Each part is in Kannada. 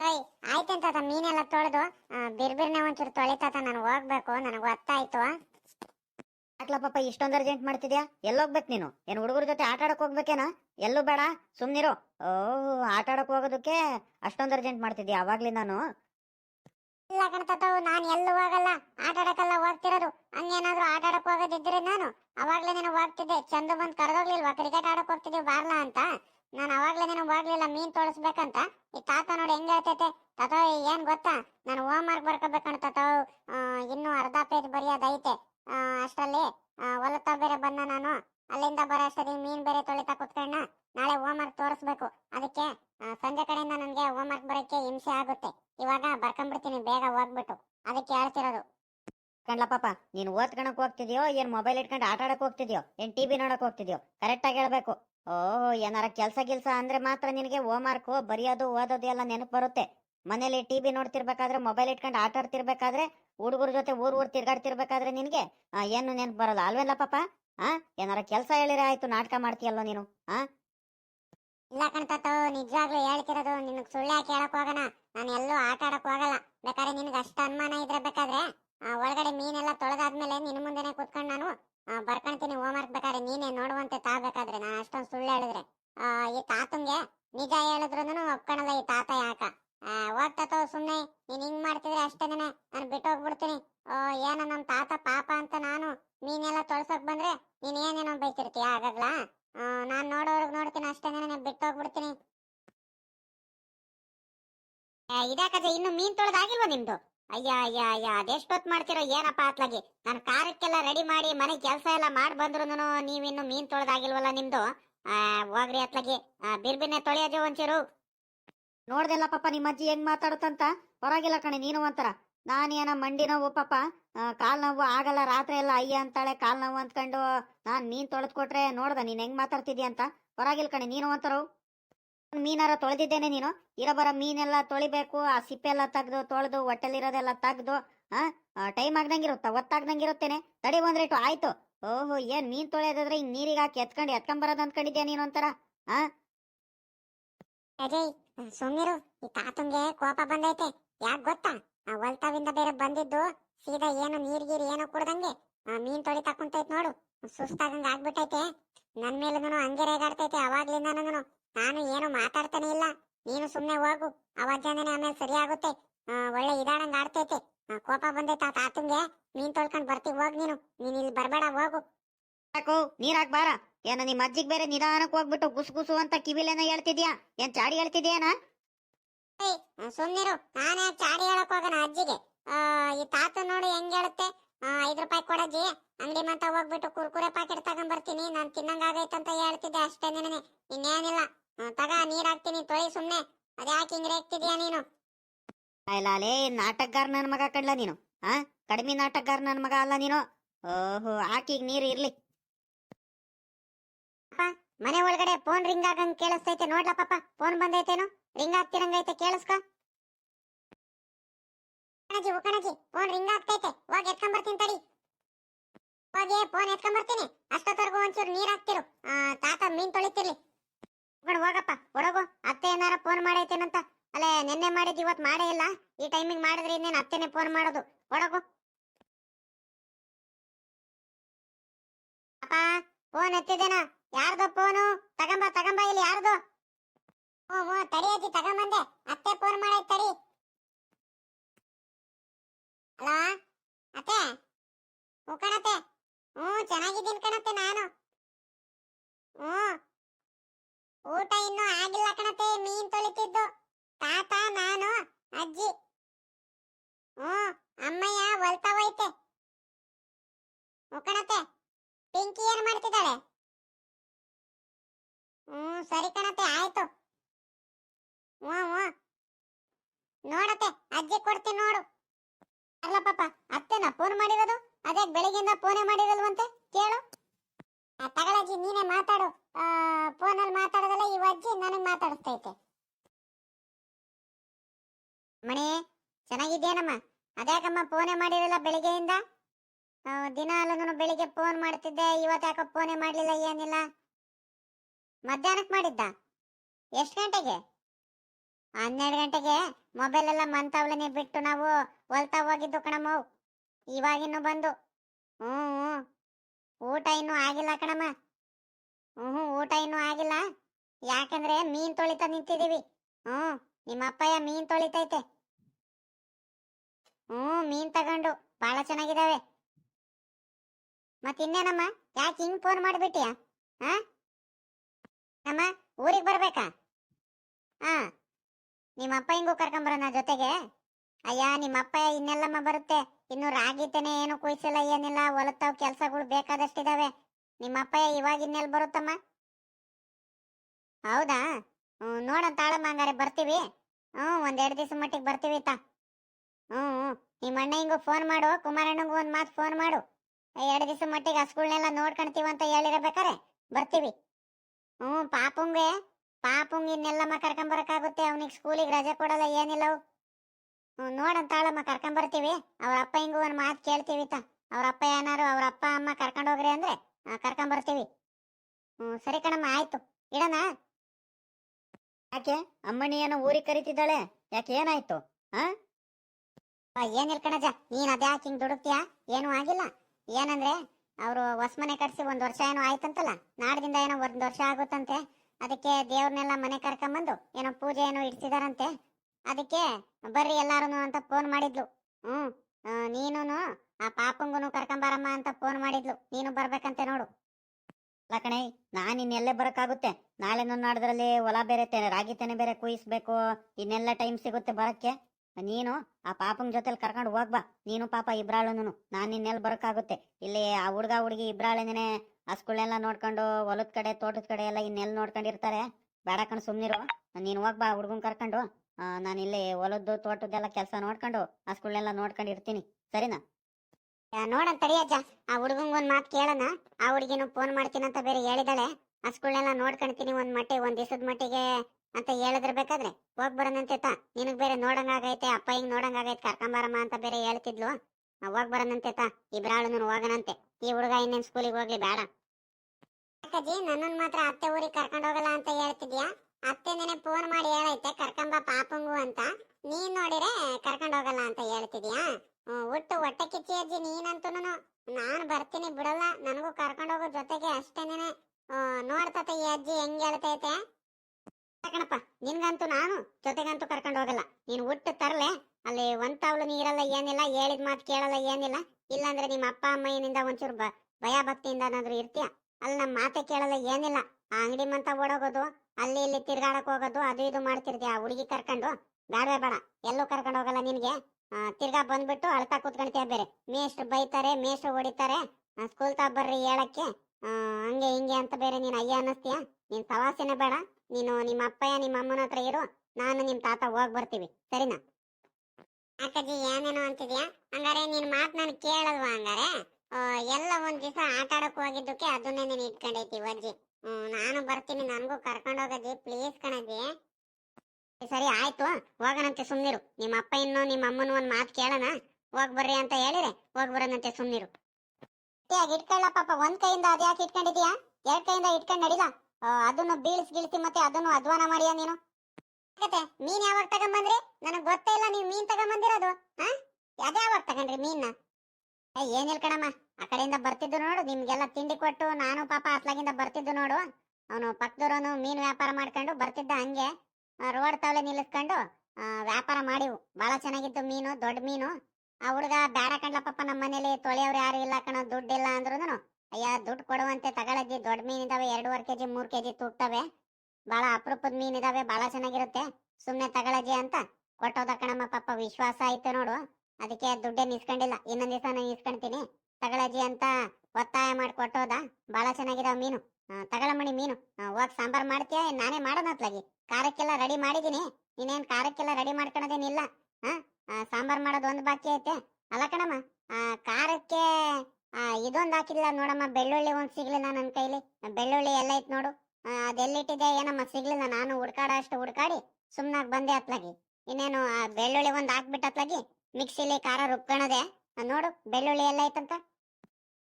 ಆಯ್ತಂತ ತಾತ ಮೀನೆಲ್ಲ ತೊಳೆದು ಬಿರ್ಬಿರ್ನೆ ಒಂಚೂರು ತೊಳಿತಾತ ನನಗೆ ಹೋಗ್ಬೇಕು ನನಗೆ ಗೊತ್ತಾಯ್ತು ಯಾಕ್ಲ ಪಾಪ ಇಷ್ಟೊಂದು ಅರ್ಜೆಂಟ್ ಮಾಡ್ತಿದ್ಯಾ? ಎಲ್ಲೋಗ್ಬೇಕು ನೀನು? ಏನು ಹುಡುಗರ ಜೊತೆ ಆಟ ಆಡಕ್ ಹೋಗ್ಬೇಕೇನ? ಎಲ್ಲೂ ಬೇಡ ಸುಮ್ನಿರು. ಓ ಆಟ ಆಡಕ್ ಹೋಗೋದಕ್ಕೆ ಅಷ್ಟೊಂದು ಅರ್ಜೆಂಟ್ ಮಾಡ್ತಿದ್ಯಾ ಅವಾಗ್ಲಿ ನಾನು? ಇಲ್ಲ ಕಣ್ತಾವು ನಾನು ಎಲ್ಲೂ ಹೋಗಲ್ಲ. ಆಟ ಆಡಕ್ಕೆಲ್ಲ ಹೋಗ್ತಿರೋದು. ಹಂಗೇನಾದ್ರೂ ಆಟ ಆಡಕ್ ಹೋಗೋದಿದ್ರೆ ನಾನು. ಅವಾಗ್ಲೇ ನಾನು ಹೋಗ್ತಿದ್ದೆ. ಚಂದ ಬಂದ್ ಕರೆದೋಗ್ಲಿಲ್ವಾ? ಕ್ರಿಕೆಟ್ ಆಡಕ್ ಹೋಗ್ತಿದ್ದೆ ಬಾರ್ಲಾ ಅಂತ? ನಾನು ಅವಾಗಲೇ ನಾನು ಹೋಗ್ಲಿಲ್ಲ ಮೀನ್ ತೋಳಿಸ್ಬೇಕಂತ. ಈ ತಾತ ನೋಡಿ ಹೆಂಗ್ ಹೇಳ್ತೈತೆ ತಾತ ಏನ್ ಗೊತ್ತಾ? ನಾನು ಹೋಮ್ ವರ್ಕ್ ಬರ್ಕೋಬೇಕಣ್ತಾತ ಇನ್ನು ಅರ್ಧ ಪೇಜ್ ಬರೆಯೋದೈತೆ ಆ, ಹೊಲತ ಬೇರೆ ಬಂದ ನಾನು. ಅಲ್ಲಿಂದ ಬರೋ ಅಷ್ಟೊತ್ತಿಗೆ ಮೀನ್ ಬೇರೆ ತೊಳಿತಾ ಕುತ್ಕೊಂಡ ನಾಳೆ ಹೋಮ್ ವರ್ಕ್ ತೋರಿಸ್ಬೇಕು. ಅದಕ್ಕೆ ಸಂಜೆ ಕಡೆಯಿಂದ ನನಗೆ ಹೋಮ್ ವರ್ಕ್ ಬರೋಕ್ಕೆ ಹಿಂಸೆ ಆಗುತ್ತೆ. ಇವಾಗ ಬರ್ಕೊಂಡ್ಬಿಡ್ತೀನಿ ಬೇಗ ಹೋಗ್ಬಿಟ್ಟು. ಅದಕ್ಕೆ ಹೇಳ್ತಿರೋದು. ಕಣ್ಲ ಪಾಪ ನೀನು ಓದ್ಕೊಳಕ್ ಹೋಗ್ತಿದ್ಯೋ ಏನ್ ಮೊಬೈಲ್ ಇಟ್ಕೊಂಡು ಆಟ ಆಡಕ್ ಹೋಗ್ತಿದ್ಯೋ ಏನ್ ಟಿವಿ ನೋಡಕ್ ಹೋಗ್ತಿದ್ಯೋ? ಕರೆಕ್ಟ್ ಆಗಿ ಹೇಳ್ಬೇಕು. ಓಹ್ ಏನಾರ ಕೆಲ್ಸ ಗಿಲ್ಸ ಅಂದ್ರೆ ಮಾತ್ರ ನಿನಗೆ ಹೋಮ್ ವರ್ಕ್ ಬರೆಯೋದು ಓದೋದು ಎಲ್ಲ ನೆನಪು ಬರುತ್ತೆ. ಮನೇಲಿ ಟಿವಿ ನೋಡ್ತಿರ್ಬೇಕಾದ್ರೆ ಮೊಬೈಲ್ ಇಟ್ಕೊಂಡು ಆಟ ಆಡ್ತಿರ್ಬೇಕಾದ್ರೆ ಹುಡುಗರ ಜೊತೆ ಊರ್ ಊರ್ ತಿರ್ಗಾಡ್ತಿರ್ಬೇಕಾದ್ರೆ ನಿನಗೆ ಏನು ನೆನಪು ಬರಲ್ಲ. ಅಲ್ವೇಲ್ಲ ಪಾಪ? ಆ ಏನಾರ ಕೆಲಸ ಹೇಳಿರ ಆಯ್ತು ನಾಟಕ ಮಾಡ್ತೀಯಲ್ಲ ನೀನು? ಆ? ಇಲ್ಲ ಕಣ್ತಾತೋ ನಿಜವಾಗ್ಲೂ ಹೇಳ್ತಿರೋದು ನಿನಗ್ ಸುಳ್ಳು ಯಾಕೆ ಹೇಳಕ್ ಹೋಗೋಣ. ನಾನು ಎಲ್ಲೂ ಆಟ ಆಡಕ್ ಹೋಗಲ್ಲ. ಬೇಕಾದ್ರೆ ನಿನಗೆ ಅಷ್ಟು ಅನುಮಾನ ಇದ್ರೆ ಬೇಕಾದ್ರೆ ಆ, ಒಳಗಡೆ ಮೀನೆಲ್ಲ ತೊಳೆದಾದ್ಮೇಲೆ ನಿನ್ನ ಮುಂದೆನೆ ಕೂತ್ಕೊಂಡು ನಾನು ಬರ್ಕೊಂತೀನಿ ಹೋಮ್ವರ್ಕ್ ಬೇಕಾದ್ರೆ ನೀನೇ ನೋಡುವಂತೆ ತಾ ಬೇಕಾದ್ರೆ. ನಾನು ಅಷ್ಟೊಂದು ಸುಳ್ಳು ಹೇಳಿದ್ರೆ. ಈ ತಾತಂಗೆ ನಿಜ ಹೇಳಿದ್ರು ಒಪ್ಕೊಳಲ್ಲ ಈ ತಾತ ಯಾಕ. ಆ, ಹೋಗ್ತಾತ ಸುಮ್ನೆ ನೀನ್ ಹಿಂಗ್ ಮಾಡ್ತಿದ್ರೆ ಅಷ್ಟೇನೆ ನಾನು ಬಿಟ್ಟು ಹೋಗ್ಬಿಡ್ತೀನಿ ಏನೋ ನಮ್ ತಾತ ಪಾಪ ಅಂತ ನಾನು ನೀನೆಲ್ಲ ತೊಳ್ಸಕ್ ಬಂದ್ರೆ ನೀನ್ ಏನೇನೋ ಬೈತಿರ್ತೀಯ ಆಗಾಗ್ಲಾ ಆ, ನಾನ್ ನೋಡೋರ್ಗ್ ನೋಡ್ತೀನಿ ಅಷ್ಟೇ ನಾನು ಬಿಟ್ಟು ಹೋಗ್ಬಿಡ್ತೀನಿ ಇದಾಕ ಇನ್ನು ಮೀನ್ ತೊಳೆದಾಗಿಲ್ವಾ ನಿಮ್ದು? ಅಯ್ಯ ಅಯ್ಯ ಅಯ್ಯ ಅದೆಷ್ಟೊತ್ ಮಾಡ್ತಿರೋ ಏನಪ್ಪ ಅತ್ಲಾಗಿ? ನಾನು ಕಾರಕ್ಕೆಲ್ಲ ರೆಡಿ ಮಾಡಿ ಮನೆ ಕೆಲಸ ಎಲ್ಲ ಮಾಡಿ ಬಂದ್ರು ನೀವಿನ್ನು ಮೀನ್ ತೊಳೆದಾಗಿಲ್ವಲ್ಲ ನಿಮ್ದು? ಹೋಗ್ರಿ ಅತ್ಲಾಗಿ. ಬಿರ್ಬಿನೆ ತೊಳೆಯೋದು ಒಂಚೂರು. ನೋಡ್ದೆಲ್ಲ ಪಾಪ ನಿಮ್ಮ ಅಜ್ಜಿ ಹೆಂಗ್ ಮಾತಾಡುತ್ತಂತ? ಹೊರಗಿಲ್ಲ ಕಣೆ, ನೀನು ಒಂಥರ. ನಾನೇನ ಮಂಡಿ ನೋವು, ಪಾಪ. ಕಾಲ್ ನೋವು ಆಗಲ್ಲ, ರಾತ್ರಿ ಎಲ್ಲ ಅಯ್ಯ ಅಂತಾಳೆ, ಕಾಲ್ ನೋವು ಅಂದ್ಕೊಂಡು ನಾನ್ ಮೀನ್ ತೊಳೆದ್ ಕೊಟ್ರೆ ನೋಡ್ದ, ನೀನ್ ಹೆಂಗ್ ಮಾತಾಡ್ತಿದ್ಯಾ ಅಂತ? ಹೊರಗಿಲ್ಲ ಕಣೆ, ನೀನು ಒಂಥರ. ಮೀನಾರ ತೊಳೆದಿದ್ದೇನೆ ನೀನು. ಇರಬರ ಮೀನೆಲ್ಲ ತೊಳಿಬೇಕು, ಆ ಸಿಪ್ಪೆ ಎಲ್ಲ ತೆಗ್ದು, ತೊಳೆದು, ಹೊಟ್ಟೆಲಿರೋದೆಲ್ಲ ತೆಗ್ದು, ಆ ಟೈಮ್ ಆಗ್ದಂಗಿರುತ್ತ? ಒತ್ತಾಗ್ದಂಗಿರುತ್ತೇನೆ. ತಡಿ ಬಂದ್ರೇಟು ಆಯ್ತು. ಓಹೋ, ಏನ್ ಮೀನ್ ತೊಳೆಯೋದಾದ್ರೆ ಹಿಂಗ್ ನೀರಿಗೆ ಹಾಕಿ ಎತ್ಕೊಂಡು, ಎತ್ಕೊಂಡ್ ಬರೋದ್ ಅನ್ಕೊಂಡಿದ್ಯಾ ನೀನು ಒಂಥರ ಅಜಯ್ ಸುಮ್ಮಿರು ಈ ತಾತಂಗೆ ಕೋಪ ಬಂದೈತೆ. ಯಾಕೆ ಗೊತ್ತಾ? ಆ ಒಲ್ತಾವಿಂದ ಬೇರೆ ಬಂದಿದ್ದು, ಸೀದಾ ಏನು ನೀರ್ ಗೀರ್ ಏನೋ ಕುಡ್ದಂಗೆ, ಆ, ಮೀನ್ ತೊಳಿತಾ ಕುಂತೈತ್ ನೋಡು. ಸುಸ್ತಾಗಂಗ ಆಗ್ಬಿಟ್ಟೈತೆ. ನನ್ ಮೇಲೂ ಹಂಗೆ ರೇಗಾಡ್ತೈತೆ ಅವಾಗ್ಲಿಂದನೂ ನಾನು ಏನು ಮಾತಾಡ್ತಾನೆ ಇಲ್ಲ. ನೀನು ಸುಮ್ಮನೆ ಹೋಗು. ಅವಾಜಾನೇ ಆಮೇಲೆ ಸರಿ ಆಗುತ್ತೆ ಒಳ್ಳೆ ಇದಾಡಂಗ್ ಆಡ್ತೈತೆ. ಕೋಪ ಬಂದೈತೆ ಆ ತಾತಂಗೆ. ಮೀನ್ ತೊಳ್ಕೊಂಡ್ ಬರ್ತಿ ಹೋಗ್ ನೀನು. ನೀನ್ ಇಲ್ಲಿ ಬರ್ಬೇಡ ಹೋಗು. ಯಾಕೋ ನೀರಾಕ್ ಬಾರ. ಏನ ನಿಮ್ ಅಜ್ಜಿಗ್ ಬೇರೆ ನಿಧಾನಕ್ ಹೋಗ್ಬಿಟ್ಟು ಗುಸು ಗುಸು ಅಂತ ಕಿವಿಲೇನ ಹೇಳ್ತಿದ್ಯಾ? ಏನ್ ಚಾಡಿ ಹೇಳ್ತಿದ್ಯಾನ? ಸುಮ್ನಿರು. ನಾನೇ ಚಾಡಿ ಹೇಳಕ್ ಹೋಗೋಣ ಅಜ್ಜಿಗೆ. ಈ ತಾತ ನೋಡಿ ಹೆಂಗ್ ಹೇಳುತ್ತೆ? ಐದ್ ರೂಪಾಯಿ ಕೊಡಜ್ಜಿ ಅಂಗಡಿ ಮತ್ತ ಹೋಗ್ಬಿಟ್ಟು ಕುರ್ಕುರೆ ಪ್ಯಾಕೆಟ್ ತಗೊಂಡ್ ಬರ್ತೀನಿ. ನಾನ್ ತಿನ್ನಂಗ್ ಆಗೈತಂತ ಹೇಳ್ತಿದ್ದೆ ಅಷ್ಟೇ ನಿನಗೆ. ಇನ್ನೇನಿಲ್ಲ. ತಗ ನೀರ್ ಹಾಕ್ತೀನಿ ತೊಳಿ ಸುಮ್ನೆ. ಅದ್ಯಾಕೆ ಹಿಂಗ್ ರೇಗ್ತಿದ್ಯಾ ನೀನು? ಅಯ್ಲಾಲೇ ನಾಟಕಗಾರ ನನ್ ಮಗ ಕಡ್ಲ ನೀನು? ಆ? ಕಡಿಮೆ ನಾಟಕಗಾರ ನನ್ ಮಗ ಅಲ್ಲ ನೀನು? ಓಹೋ ಹಾಕಿಗ್ ನೀರು ಇರ್ಲಿ. ಮನೆ ಒಳಗಡೆ ಫೋನ್ ರಿಂಗ್ ಆಗಂಗ್ ಕೇಳಿಸ್ತೈತೆ. ನೋಡ್ಲಾ ಪಾಪ ಫೋನ್ ಬಂದೈತೇನು? ರಿಂಗ್ ಆಗ್ತಿರಂಗೈತೆ ಕೇಳಿಸ್ಕೊ. ಕಣಜಿ ಕಣಜಿ ಫೋನ್ ರಿಂಗ್ ಆಗ್ತೈತೆ. ಹೋಗಿ ಎತ್ಕೊಂಡ್ ಬರ್ತೀನಿ ತಡಿ. ಹೋಗಿ ಫೋನ್ ಎತ್ಕೊಂಡ್ ಬರ್ತೀನಿ. ಅಷ್ಟೊತ್ತವರೆಗೂ ಒಂಚೂರು ನೀರ್ ಹಾಕ್ತಿರು. ತಾತ ಮೀನ್ ತೊಳಿತಿರ್ಲಿ. ಬಿಡು ಹೋಗಪ್ಪ. ಹೊರಗು. ಅತ್ತೆ ಏನಾರ ಫೋನ್ ಮಾಡೈತೇನಂತ. ಅಲ್ಲೇ ನಿನ್ನೆ ಮಾಡಿದ್ ಇವತ್ ಮಾಡೇ ಇಲ್ಲ. ಈ ಟೈಮಿಂಗ್ ಮಾಡಿದ್ರೆ ಇನ್ನೇನು ಅತ್ತೆನೆ ಫೋನ್ ಮಾಡೋದು. ಹೊರಗು. ಅಪ್ಪ ಫೋನ್ ಎತ್ತಿದ್ದೇನಾ? ಯಾರ್ದು ಫೋನು ತಗಂಬ ತಗಂಬ, ಇಲ್ಲಿ ಯಾರ್ದು? ಓ ಓ ತಡಿ ಅಜ್ಜಿ, ತಗೊಂಬಂದೆ. ಅತ್ತೆ ಫೋನ್ ಮಾಡೈತೆ, ತಡಿ. ಹಲೋ? ಅತ್ತೆ? ಹ್ಞೂ ಕಣತ್ತೆ. ಹ್ಞೂ, ಚೆನ್ನಾಗಿದ್ದೀನಿ ಕಣತ್ತೆ ನಾನು. ಹ್ಞೂ. ಊಟ ಇನ್ನೂ ಆಗಿಲ್ಲ ಕಣತ್ತೆ, ಮೀನ್ ತೊಳಿತಿದ್ದು. ತಾತ, ನಾನು, ಅಜ್ಜಿ. ಹ್ಞೂ, ಅಮ್ಮಯ್ಯ ಹೊಲ್ತಾ ಹೋಯ್ತೆ ಹ್ಞೂ ಕಣತ್ತೆ. ಪಿಂಕಿ ಏನು ಮಾಡ್ತಿದ್ದಾಳೆ? ಹ್ಮ್ ಸರಿ ಕಣತ್ತೆ, ಆಯ್ತು. ಹ್ಞೂ ಹ್ಞೂ. ನೋಡತ್ತೆ, ಅಜ್ಜಿ ಕೊಡ್ತೀನಿ ನೋಡು. ಅಲ್ಲ ಪಾಪ, ಅತ್ತೆನ ಫೋನ್ ಮಾಡಿರೋದು? ಅದೇ ಬೆಳಿಗ್ಗೆಯಿಂದ ಫೋನೇ ಮಾಡಿರಲ್ವಂತೆ? ಕೇಳು. ತಗಳಜ್ಜಿ, ನೀನೇ ಮಾತಾಡು. ಫೋನಲ್ಲಿ ಮಾತಾಡೋದಲ್ಲ ಈ ಅಜ್ಜಿ ನನಗೆ ಮಾತಾಡಿಸ್ತೈತೆ. ಮಣಿ ಚೆನ್ನಾಗಿದ್ದೇನಮ್ಮ ಅದ್ಯಾಕಮ್ಮ ಫೋನೇ ಮಾಡಿರಲ್ಲ ಬೆಳಿಗ್ಗೆಯಿಂದ? ದಿನ ಅಲ್ಲೂ ಬೆಳಿಗ್ಗೆ ಫೋನ್ ಮಾಡ್ತಿದ್ದೆ, ಇವತ್ತು ಯಾಕೋ ಫೋನೇ ಮಾಡಲಿಲ್ಲ ಏನಿಲ್ಲ? ಮಧ್ಯಾಹ್ನಕ್ಕೆ ಮಾಡಿದ್ದ? ಎಷ್ಟು ಗಂಟೆಗೆ? ಹನ್ನೆರಡು ಗಂಟೆಗೆ ಮೊಬೈಲ್ ಎಲ್ಲ ಮಂತವಲನೆ ಬಿಟ್ಟು ನಾವು ಹೊಲ್ತಾ ಹೋಗಿದ್ದು ಕಣಮ್ಮ. ಇವಾಗಿನ್ನು ಬಂದು. ಹ್ಞೂ ಊಟ ಇನ್ನೂ ಆಗಿಲ್ಲ ಕಣಮ್ಮ. ಹ್ಞೂ ಊಟ ಇನ್ನೂ ಆಗಿಲ್ಲ. ಯಾಕಂದ್ರೆ ಮೀನ್ ತೊಳಿತಾ ನಿಂತಿದೀವಿ ಹ್ಞೂ ನಿಮ್ಮ ಅಪ್ಪಯ್ಯ ಮೀನ್ ತೊಳಿತೈತೆ. ಹ್ಞೂ ಮೀನ್ ತಗೊಂಡು ಬಹಳ ಚೆನ್ನಾಗಿದಾವೆ. ಮತ್ತಿನ್ನೇನಮ್ಮ ಯಾಕೆ ಹಿಂಗ್ ಫೋನ್ ಮಾಡಿಬಿಟ್ಟಿಯಾ ಹಾ? ನಮ್ಮ ಊರಿಗೆ ಬರ್ಬೇಕಾ? ಹಾ. ನಿಮ್ಮ ಅಪ್ಪ ಹಿಂಗೂ ಕರ್ಕೊಂಬರೋಣ ಜೊತೆಗೆ? ಅಯ್ಯ, ನಿಮ್ಮ ಅಪ್ಪ ಇನ್ನೆಲ್ಲಮ್ಮ ಬರುತ್ತೆ. ಇನ್ನು ರಾಗಿ ತೆನೆ ಏನು ಕುಯ್ಸಿಲ್ಲ, ಏನಿಲ್ಲ. ಹೊಲತ್ತಾವ್ ಕೆಲ್ಸಗಳು ಬೇಕಾದಷ್ಟಿದಾವೆ. ನಿಮ್ಮ ಅಪ್ಪ ಇವಾಗ ಇನ್ನೆಲ್ ಬರುತ್ತಮ್ಮ? ಹೌದಾ? ಹ್ಞೂ ನೋಡೋಣ ತಾಳಮ್ಮ ಹಂಗಾರೆ ಬರ್ತೀವಿ. ಹ್ಞೂ ಒಂದೆರಡು ದಿವಸ ಮಟ್ಟಿಗೆ ಬರ್ತೀವಿ ತಾ. ಹ್ಞೂ ಹ್ಞೂ ನಿಮ್ಮ ಅಣ್ಣ ಹಿಂಗೂ ಫೋನ್ ಮಾಡು, ಕುಮಾರಣ್ಣಂಗೂ ಒಂದು ಮಾತು ಫೋನ್ ಮಾಡು. ಎರಡು ದಿವಸ ಮಟ್ಟಿಗೆ ಹಸುಗಳನ್ನೆಲ್ಲ ನೋಡ್ಕೊಂತೀವಿ ಅಂತ ಹೇಳಿರಬೇಕಾರೆ, ಬರ್ತೀವಿ. ಹ್ಞೂ ಪಾಪುಂಗೆ ಪಾಪುಂಗ್ ಇನ್ನೆಲ್ಲಮ್ಮ ಕರ್ಕೊಂಬರಕ್ಕಾಗುತ್ತೆ ಅವನಿಗೆ ಸ್ಕೂಲಿಗೆ ರಜೆ ಕೊಡಲ್ಲ ಏನಿಲ್ಲ ನೋಡೋಣ ತಾಳಮ್ಮ ಕರ್ಕೊಂಬರ್ತೀವಿ. ಅವ್ರ ಅಪ್ಪ ಹಿಂಗೂ ಒಂದು ಮಾತು ಕೇಳ್ತೀವಿ ತ ಅವ್ರ ಅಪ್ಪ ಏನಾರು ಅವ್ರ ಅಪ್ಪ ಅಮ್ಮ ಕರ್ಕೊಂಡು ಹೋಗ್ರಿ ಅಂದ್ರೆ ಕರ್ಕೊಂಬರ್ತೀವಿ. ಹ್ಞೂ ಸರಿ ಕಣಮ್ಮ ಆಯ್ತು. ಇಡಣ? ಯಾಕೆ? ಅಮ್ಮಣಿ ಏನೋ ಊರಿಗೆ ಕರಿತಿದ್ದಾಳೆ. ಯಾಕೆ ಏನಾಯ್ತು? ಆ, ಏನಿಲ್ಲ ಕಣಜ ನೀನ್ ಅದ್ಯಾಕೆ ಹಿಂಗ್ ದುಡುಕ್ತೀಯಾ? ಏನೂ ಆಗಿಲ್ಲ. ಏನಂದ್ರೆ ಅವರು ಹೊಸ ಮನೆ ಕಟ್ಸಿ ಒಂದ್ ವರ್ಷ ಏನೋ ಆಯ್ತಂತಲ್ಲ ನಾಡ್ದಿಂದ ಏನೋ ಒಂದ್ ವರ್ಷ ಆಗುತ್ತಂತೆ. ಅದಕ್ಕೆ ದೇವ್ರನ್ನೆಲ್ಲ ಮನೆ ಕರ್ಕೊಂಬಂದು ಏನೋ ಪೂಜೆ ಏನೋ ಇಡ್ಸಿದಾರಂತೆ. ಅದಕ್ಕೆ ಬರ್ರಿ ಎಲ್ಲಾರು ಅಂತ ಫೋನ್ ಮಾಡಿದ್ಲು. ಹ್ಮ್ ನೀನು ಆ ಪಾಪಂಗುನು ಕರ್ಕೊಂಬಾರಮ್ಮ ಅಂತ ಫೋನ್ ಮಾಡಿದ್ಲು. ನೀನು ಬರ್ಬೇಕಂತೆ ನೋಡು. ಲಕಣೆ ಕಣೆ, ನಾನು ಇನ್ನೆಲ್ಲೇ ಬರೋಕ್ಕಾಗುತ್ತೆ. ನಾಳೆ ನಾಡ್ದ್ರಲ್ಲಿ ಹೊಲ ಬೇರೆ ತೆನೆ ರಾಗಿ ತೆನೆ ಬೇರೆ ಕುಯಿಸ್ಬೇಕು. ಇನ್ನೆಲ್ಲ ಟೈಮ್ ಸಿಗುತ್ತೆ ಬರಕ್ಕೆ. ನೀನು ಆ ಪಾಪಂಗ್ ಜೊತೆಲಿ ಕರ್ಕೊಂಡು ಹೋಗ್ಬಾ. ನೀನು ಪಾಪ ಇಬ್ರಾಳನು ನಾನು ಇನ್ನೆಲ್ಲಿ ಬರೋಕ್ಕಾಗುತ್ತೆ. ಇಲ್ಲಿ ಆ ಹುಡುಗ ಹುಡುಗಿ ಇಬ್ರಾಳನೇನೆ ಹಸ್ಗಳ್ನೆಲ್ಲ ನೋಡ್ಕೊಂಡು ಹೊಲದ ಕಡೆ ತೋಟದ ಕಡೆ ಎಲ್ಲ ಇನ್ನೆಲ್ಲ ನೋಡ್ಕೊಂಡಿರ್ತಾರೆ. ಬೇಡ ಕಣ್ ಸುಮ್ನಿರು. ನೀನು ಹೋಗ್ಬಾ ಹುಡ್ಗನ್ ಕರ್ಕೊಂಡು. ನಾನು ಇಲ್ಲಿ ಹೊಲದ್ದು ತೋಟದ್ದೆಲ್ಲ ಕೆಲಸ ನೋಡ್ಕೊಂಡು ಹಸ್ಗಳ್ನೆಲ್ಲ ನೋಡ್ಕೊಂಡು ಇರ್ತೀನಿ ಸರಿನಾ? ಯಾ, ತಡಿ ಅಜ್ಜ. ಆ ಒಂದ್ ಮಾತು ಕೇಳೋಣ. ಆ ಹುಡುಗಿನೂ ಫೋನ್ ಮಾಡ್ತೀನಂತ ಬೇರೆ ಹೇಳಿದಾಳೆ. ಹಸ್ಗಳ್ನೆಲ್ಲ ನೋಡ್ಕೊಂತೀನಿ ಒಂದ್ ಮಟ್ಟೆ ಒಂದ್ ದಿವಸದ ಮಟ್ಟಿಗೆ ಅಂತ ಹೇಳಿದಿರ್ಬೇಕಾದ್ರೆ ಹೋಗ್ ಬರೋಣಂತೆ ತಾ. ನಿನಗ್ ಬೇರೆ ನೋಡಂಗಾಗೈತೆ ಅಪ್ಪ ಹಿಂಗ್ ನೋಡಂಗಾಗೈತೆ ಕರ್ಕೊಂಬರಮ್ಮ ಅಂತ ಬೇರೆ ಹೇಳ್ತಿದ್ಲು. ಹೋಗ್ ಬರೋಣಂತೆ ತಾ. ಇಬ್ರಾಳು ಹೋಗನಂತೆ ಈ ಹುಡುಗ ಇನ್ನೇನ್ ಸ್ಕೂಲಿಗೆ ಹೋಗ್ಲಿ ಬೇಡ. ಅಕ್ಕಜ್ಜಿ ನನ್ನನ್ ಮಾತ್ರ ಅತ್ತೆ ಊರಿಗೆ ಕರ್ಕೊಂಡು ಹೋಗಲ್ಲ ಅಂತ ಹೇಳ್ತಿದ್ಯಾ? ಅತ್ತೆ ನೆನೆ ಫೋನ್ ಮಾಡಿ ಹೇಳೈತೆ ಕರ್ಕೊಂಬ ಪಾಪಂಗು ಅಂತ. ನೀನ್ ನೋಡಿರೆ ಕರ್ಕೊಂಡ್ ಹೋಗಲ್ಲ ಅಂತ ಹೇಳ್ತಿದ್ಯಾ? ಒಟ್ಟು ಹೊಟ್ಟೆ ಕಿಚ್ಚಿ ಅಜ್ಜಿ ನೀನಂತೂನು ನಾನ್ ಬರ್ತೀನಿ ಬಿಡಲ್ಲ, ನನಗೂ ಕರ್ಕೊಂಡು ಹೋಗೋ ಜೊತೆಗೆ ಅಷ್ಟೇನೆ ನೋಡ್ತತೆ ಈ ಅಜ್ಜಿ ಹೆಂಗ್ ಹೇಳ್ತೈತೆ. ಕಣಪ್ಪ, ನಿನ್ಗಂತೂ ನಾನು ಜೊತೆಗಂತೂ ಕರ್ಕೊಂಡು ಹೋಗಲ್ಲ. ನೀನ್ ಹುಟ್ಟು ತರ್ಲೆ, ಅಲ್ಲಿ ಒಂತಾವ್ಲು ತಾವ್ಲು ನೀರಲ್ಲ ಏನಿಲ್ಲ, ಹೇಳಿದ ಮಾತು ಕೇಳಲ್ಲ ಏನಿಲ್ಲ. ಇಲ್ಲಾಂದ್ರೆ ನಿಮ್ಮ ಅಪ್ಪ ಅಮ್ಮಯ್ಯನಿಂದ ಒಂಚೂರು ಬ ಭಯ ಭಕ್ತಿಯಿಂದ ಏನಾದ್ರು ಇರ್ತೀಯ? ಅಲ್ಲಿ ನಮ್ಮ ಮಾತೆ ಕೇಳಲ್ಲ, ಏನಿಲ್ಲ. ಆ ಅಂಗಡಿ ಮಂತ ಓಡೋಗೋದು, ಅಲ್ಲಿ ಇಲ್ಲಿ ತಿರ್ಗಾಡಕ್ ಹೋಗೋದು, ಅದು ಇದು ಮಾಡ್ತಿರ್ತೀಯ ಆ ಹುಡುಗಿ ಕರ್ಕೊಂಡು, ಬೇಡವೇ ಬೇಡ. ಎಲ್ಲೂ ಕರ್ಕೊಂಡು ಹೋಗಲ್ಲ ನಿನ್ಗೆ. ತಿರ್ಗಾ ಬಂದ್ಬಿಟ್ಟು ಅಳ್ತಾ ಕೂತ್ಕೊಂತೀಯ ಬೇರೆ. ಮೇಷ್ಟ್ರು ಬೈತಾರೆ, ಮೇಷ್ಟ್ರು ಹೊಡಿತಾರೆ. ಸ್ಕೂಲ್ ತಾ ಬರ್ರಿ ಹೇಳಕ್ಕೆ. ಹಂಗೆ ಹಿಂಗೆ ಅಂತ ಬೇರೆ ನೀನು ಅಯ್ಯ ಅನ್ನಿಸ್ತೀಯ? ನೀನ್ ಸವಾಸಿನ ಬೇಡ. ನೀನು ನಿಮ್ಮ ಅಪ್ಪಯ್ಯ, ನಿಮ್ಮ ಅಮ್ಮನ ಹತ್ರ ಇರು. ನಾನು ನಿಮ್ ತಾತ ಹೋಗ್ ಬರ್ತೀವಿ. ಸರಿನಾ? ಅಕ್ಕಜ್ಜಿ ಏನೇನೋ ಅಂತಿದ್ಯಾ? ಹಂಗಾರೆ ನಿನ್ ಮಾತ್ ನಾನು ಕೇಳಲ್ವಾ ಹಂಗಾರೆ? ಎಲ್ಲ ಒಂದ್ ದಿವಸ ಆಟ ಆಡಕ್ ಹೋಗಿದ್ದಕ್ಕೆ ಅದನ್ನೇ ನೀನ್ ಇಟ್ಕೊಂಡೈತಿ ಅಜ್ಜಿ ನಾನು ಬರ್ತೀನಿ, ನನಗೂ ಕರ್ಕೊಂಡು ಹೋಗಜ್ಜಿ ಪ್ಲೀಸ್ ಕಣಜ್ಜಿ. ಸರಿ, ಆಯ್ತು ಹೋಗೋಣಂತೆ ಸುಮ್ನಿರು. ನಿಮ್ಮ ಅಪ್ಪ ಇನ್ನು ನಿಮ್ಮ ಅಮ್ಮನ ಒಂದ್ ಮಾತು ಕೇಳೋಣ. ಹೋಗ್ ಬರ್ರಿ ಅಂತ ಹೇಳಿರೆ, ಹೋಗ್ ಬರೋಣಂತೆ ಸುಮ್ನಿರು. ಇಟ್ಕೊಳ್ಳ ಪಾಪ, ಒಂದ್ ಕೈಯಿಂದ ಅದ್ ಯಾಕೆ ಇಟ್ಕೊಂಡಿದ್ಯಾ? ಎರಡ್ ಕೈಯಿಂದ ಇಟ್ಕೊಂಡ್ ನಡಿಲ್ಲ ಅದನ್ನ ಬೀಳ್ಸ್ ಗಿಳ್ಸಿ ಮತ್ತೆ ಅದನ್ನು ಅಧ್ವಾನ ಮಾಡಿಯಾ ನೀನು? ಮೀನ್ ಯಾವಾಗ ತಗೊಂಬಂದ್ರಿ? ನನಗ್ ಗೊತ್ತೇ ಇಲ್ಲ, ನೀವು ಮೀನ್ ತಗೊಂಬಂದಿರೋದು. ಹಾ? ಅದ್ಯಾವಾಗ ತಗೊಂಡ್ರಿ ಮೀನ್ನ ಏ ಏನಿಲ್ ಕಣಮ್ಮ? ಆ ಕಡೆಯಿಂದ ಬರ್ತಿದ್ದು ನೋಡು, ನಿಮ್ಗೆಲ್ಲ ತಿಂಡಿ ಕೊಟ್ಟು ನಾನು ಪಾಪ ಅತ್ಲಾಗಿಂದ ಬರ್ತಿದ್ದು ನೋಡು. ಅವನು ಪಕ್ಕದವರನು ಮೀನ್ ವ್ಯಾಪಾರ ಮಾಡ್ಕೊಂಡು ಬರ್ತಿದ್ದ ಹಂಗೆ. ರೋಡ್ ತವಲೆ ನಿಲ್ಲಿಸ್ಕೊಂಡು ವ್ಯಾಪಾರ ಮಾಡಿವು. ಬಹಳ ಚೆನ್ನಾಗಿತ್ತು ಮೀನು, ದೊಡ್ಡ ಮೀನು. ಆ ಹುಡುಗ ಬೇಡ ಕಂಡ್ಲ ಪಾಪ ನಮ್ಮ ಮನೇಲಿ, ತೊಳೆಯವ್ರು ಯಾರು ಇಲ್ಲ ಕಣ, ದುಡ್ಡು ಇಲ್ಲ ಅಂದ್ರೂ ಅಯ್ಯ, ದುಡ್ಡು ಕೊಡುವಂತೆ ತಗೊಳಜ್ಜಿ ದೊಡ್ಡ ಮೀನ್ ಇದಾವೆ ಎರಡೂವರೆ ಕೆಜಿ, ಮೂರ್ ಕೆಜಿ ತೂಗ್ತವೆ. ಬಹಳ ಅಪರೂಪದ ಮೀನ್ ಇದಾವೆ ಬಹಳ ಚೆನ್ನಾಗಿರುತ್ತೆ. ಸುಮ್ಮನೆ ತಗೊಳಜ್ಜಿ ಅಂತ ಕೊಟ್ಟೋದ ಕಣಮ್ಮ ಪಾಪ, ವಿಶ್ವಾಸ ಆಯ್ತು ನೋಡು. ಅದಕ್ಕೆ ದುಡ್ಡೇನು ಇಸ್ಕೊಂಡಿಲ್ಲ ಇನ್ನೊಂದು ದಿವಸ ನಾನು ಇಸ್ಕೊಂತೀನಿ ತಗೊಳಜ್ಜಿ ಅಂತ ಒತ್ತಾಯ ಮಾಡಿ ಕೊಟ್ಟೋದ. ಬಹಳ ಚೆನ್ನಾಗಿದಾವ ಮೀನು. ತಗೊಳಮಣಿ ಮೀನು. ಹೋಗಿ ಸಾಂಬಾರ್ ಮಾಡ್ತೀಯ? ನಾನೇ ಮಾಡೋಣತ್ಲಾಗಿ ಖಾರಕ್ಕೆಲ್ಲ ರೆಡಿ ಮಾಡಿದೀನಿ. ನೀನೇನ್ ಖಾರಕ್ಕೆಲ್ಲ ರೆಡಿ ಮಾಡ್ಕೊಳೋದೇನಿಲ್ಲ ಆ, ಸಾಂಬಾರ್ ಮಾಡೋದು ಒಂದು ಬಾಕಿ ಐತೆ. ಅಲ್ಲ ಕಣಮ್ಮ ಖಾರಕ್ಕೆ ಇದೊಂದು ಹಾಕಿಲ್ಲ ನೋಡಮ್ಮ. ಬೆಳ್ಳುಳ್ಳಿ ಒಂದ್ ಸಿಗ್ಲಿಲ್ಲ ನನ್ನ ಕೈಲಿ. ಬೆಳ್ಳುಳ್ಳಿ ಎಲ್ಲ ಐತೆ ನೋಡು. ಅದೆಲ್ಲಿಟ್ಟಿದೆ ಏನಮ್ಮ? ಸಿಗ್ಲಿಲ್ಲ. ನಾನು ಹುಡ್ಕಾಡ ಅಷ್ಟು ಹುಡ್ಕಾಡಿ ಸುಮ್ನಾಗ್ ಬಂದೆ ಅತ್ಲಾಗಿ. ಇನ್ನೇನು ಬೆಳ್ಳುಳ್ಳಿ ಒಂದ್ ಹಾಕ್ಬಿಟ್ಟು ಅತ್ಲಾಗಿ ಮಿಕ್ಸಿಲಿ ಖಾರ ರುಬ್ಕೊಳದೆ ನೋಡು, ಬೆಳ್ಳುಳ್ಳಿ ಎಲ್ಲ ಐತಂತ.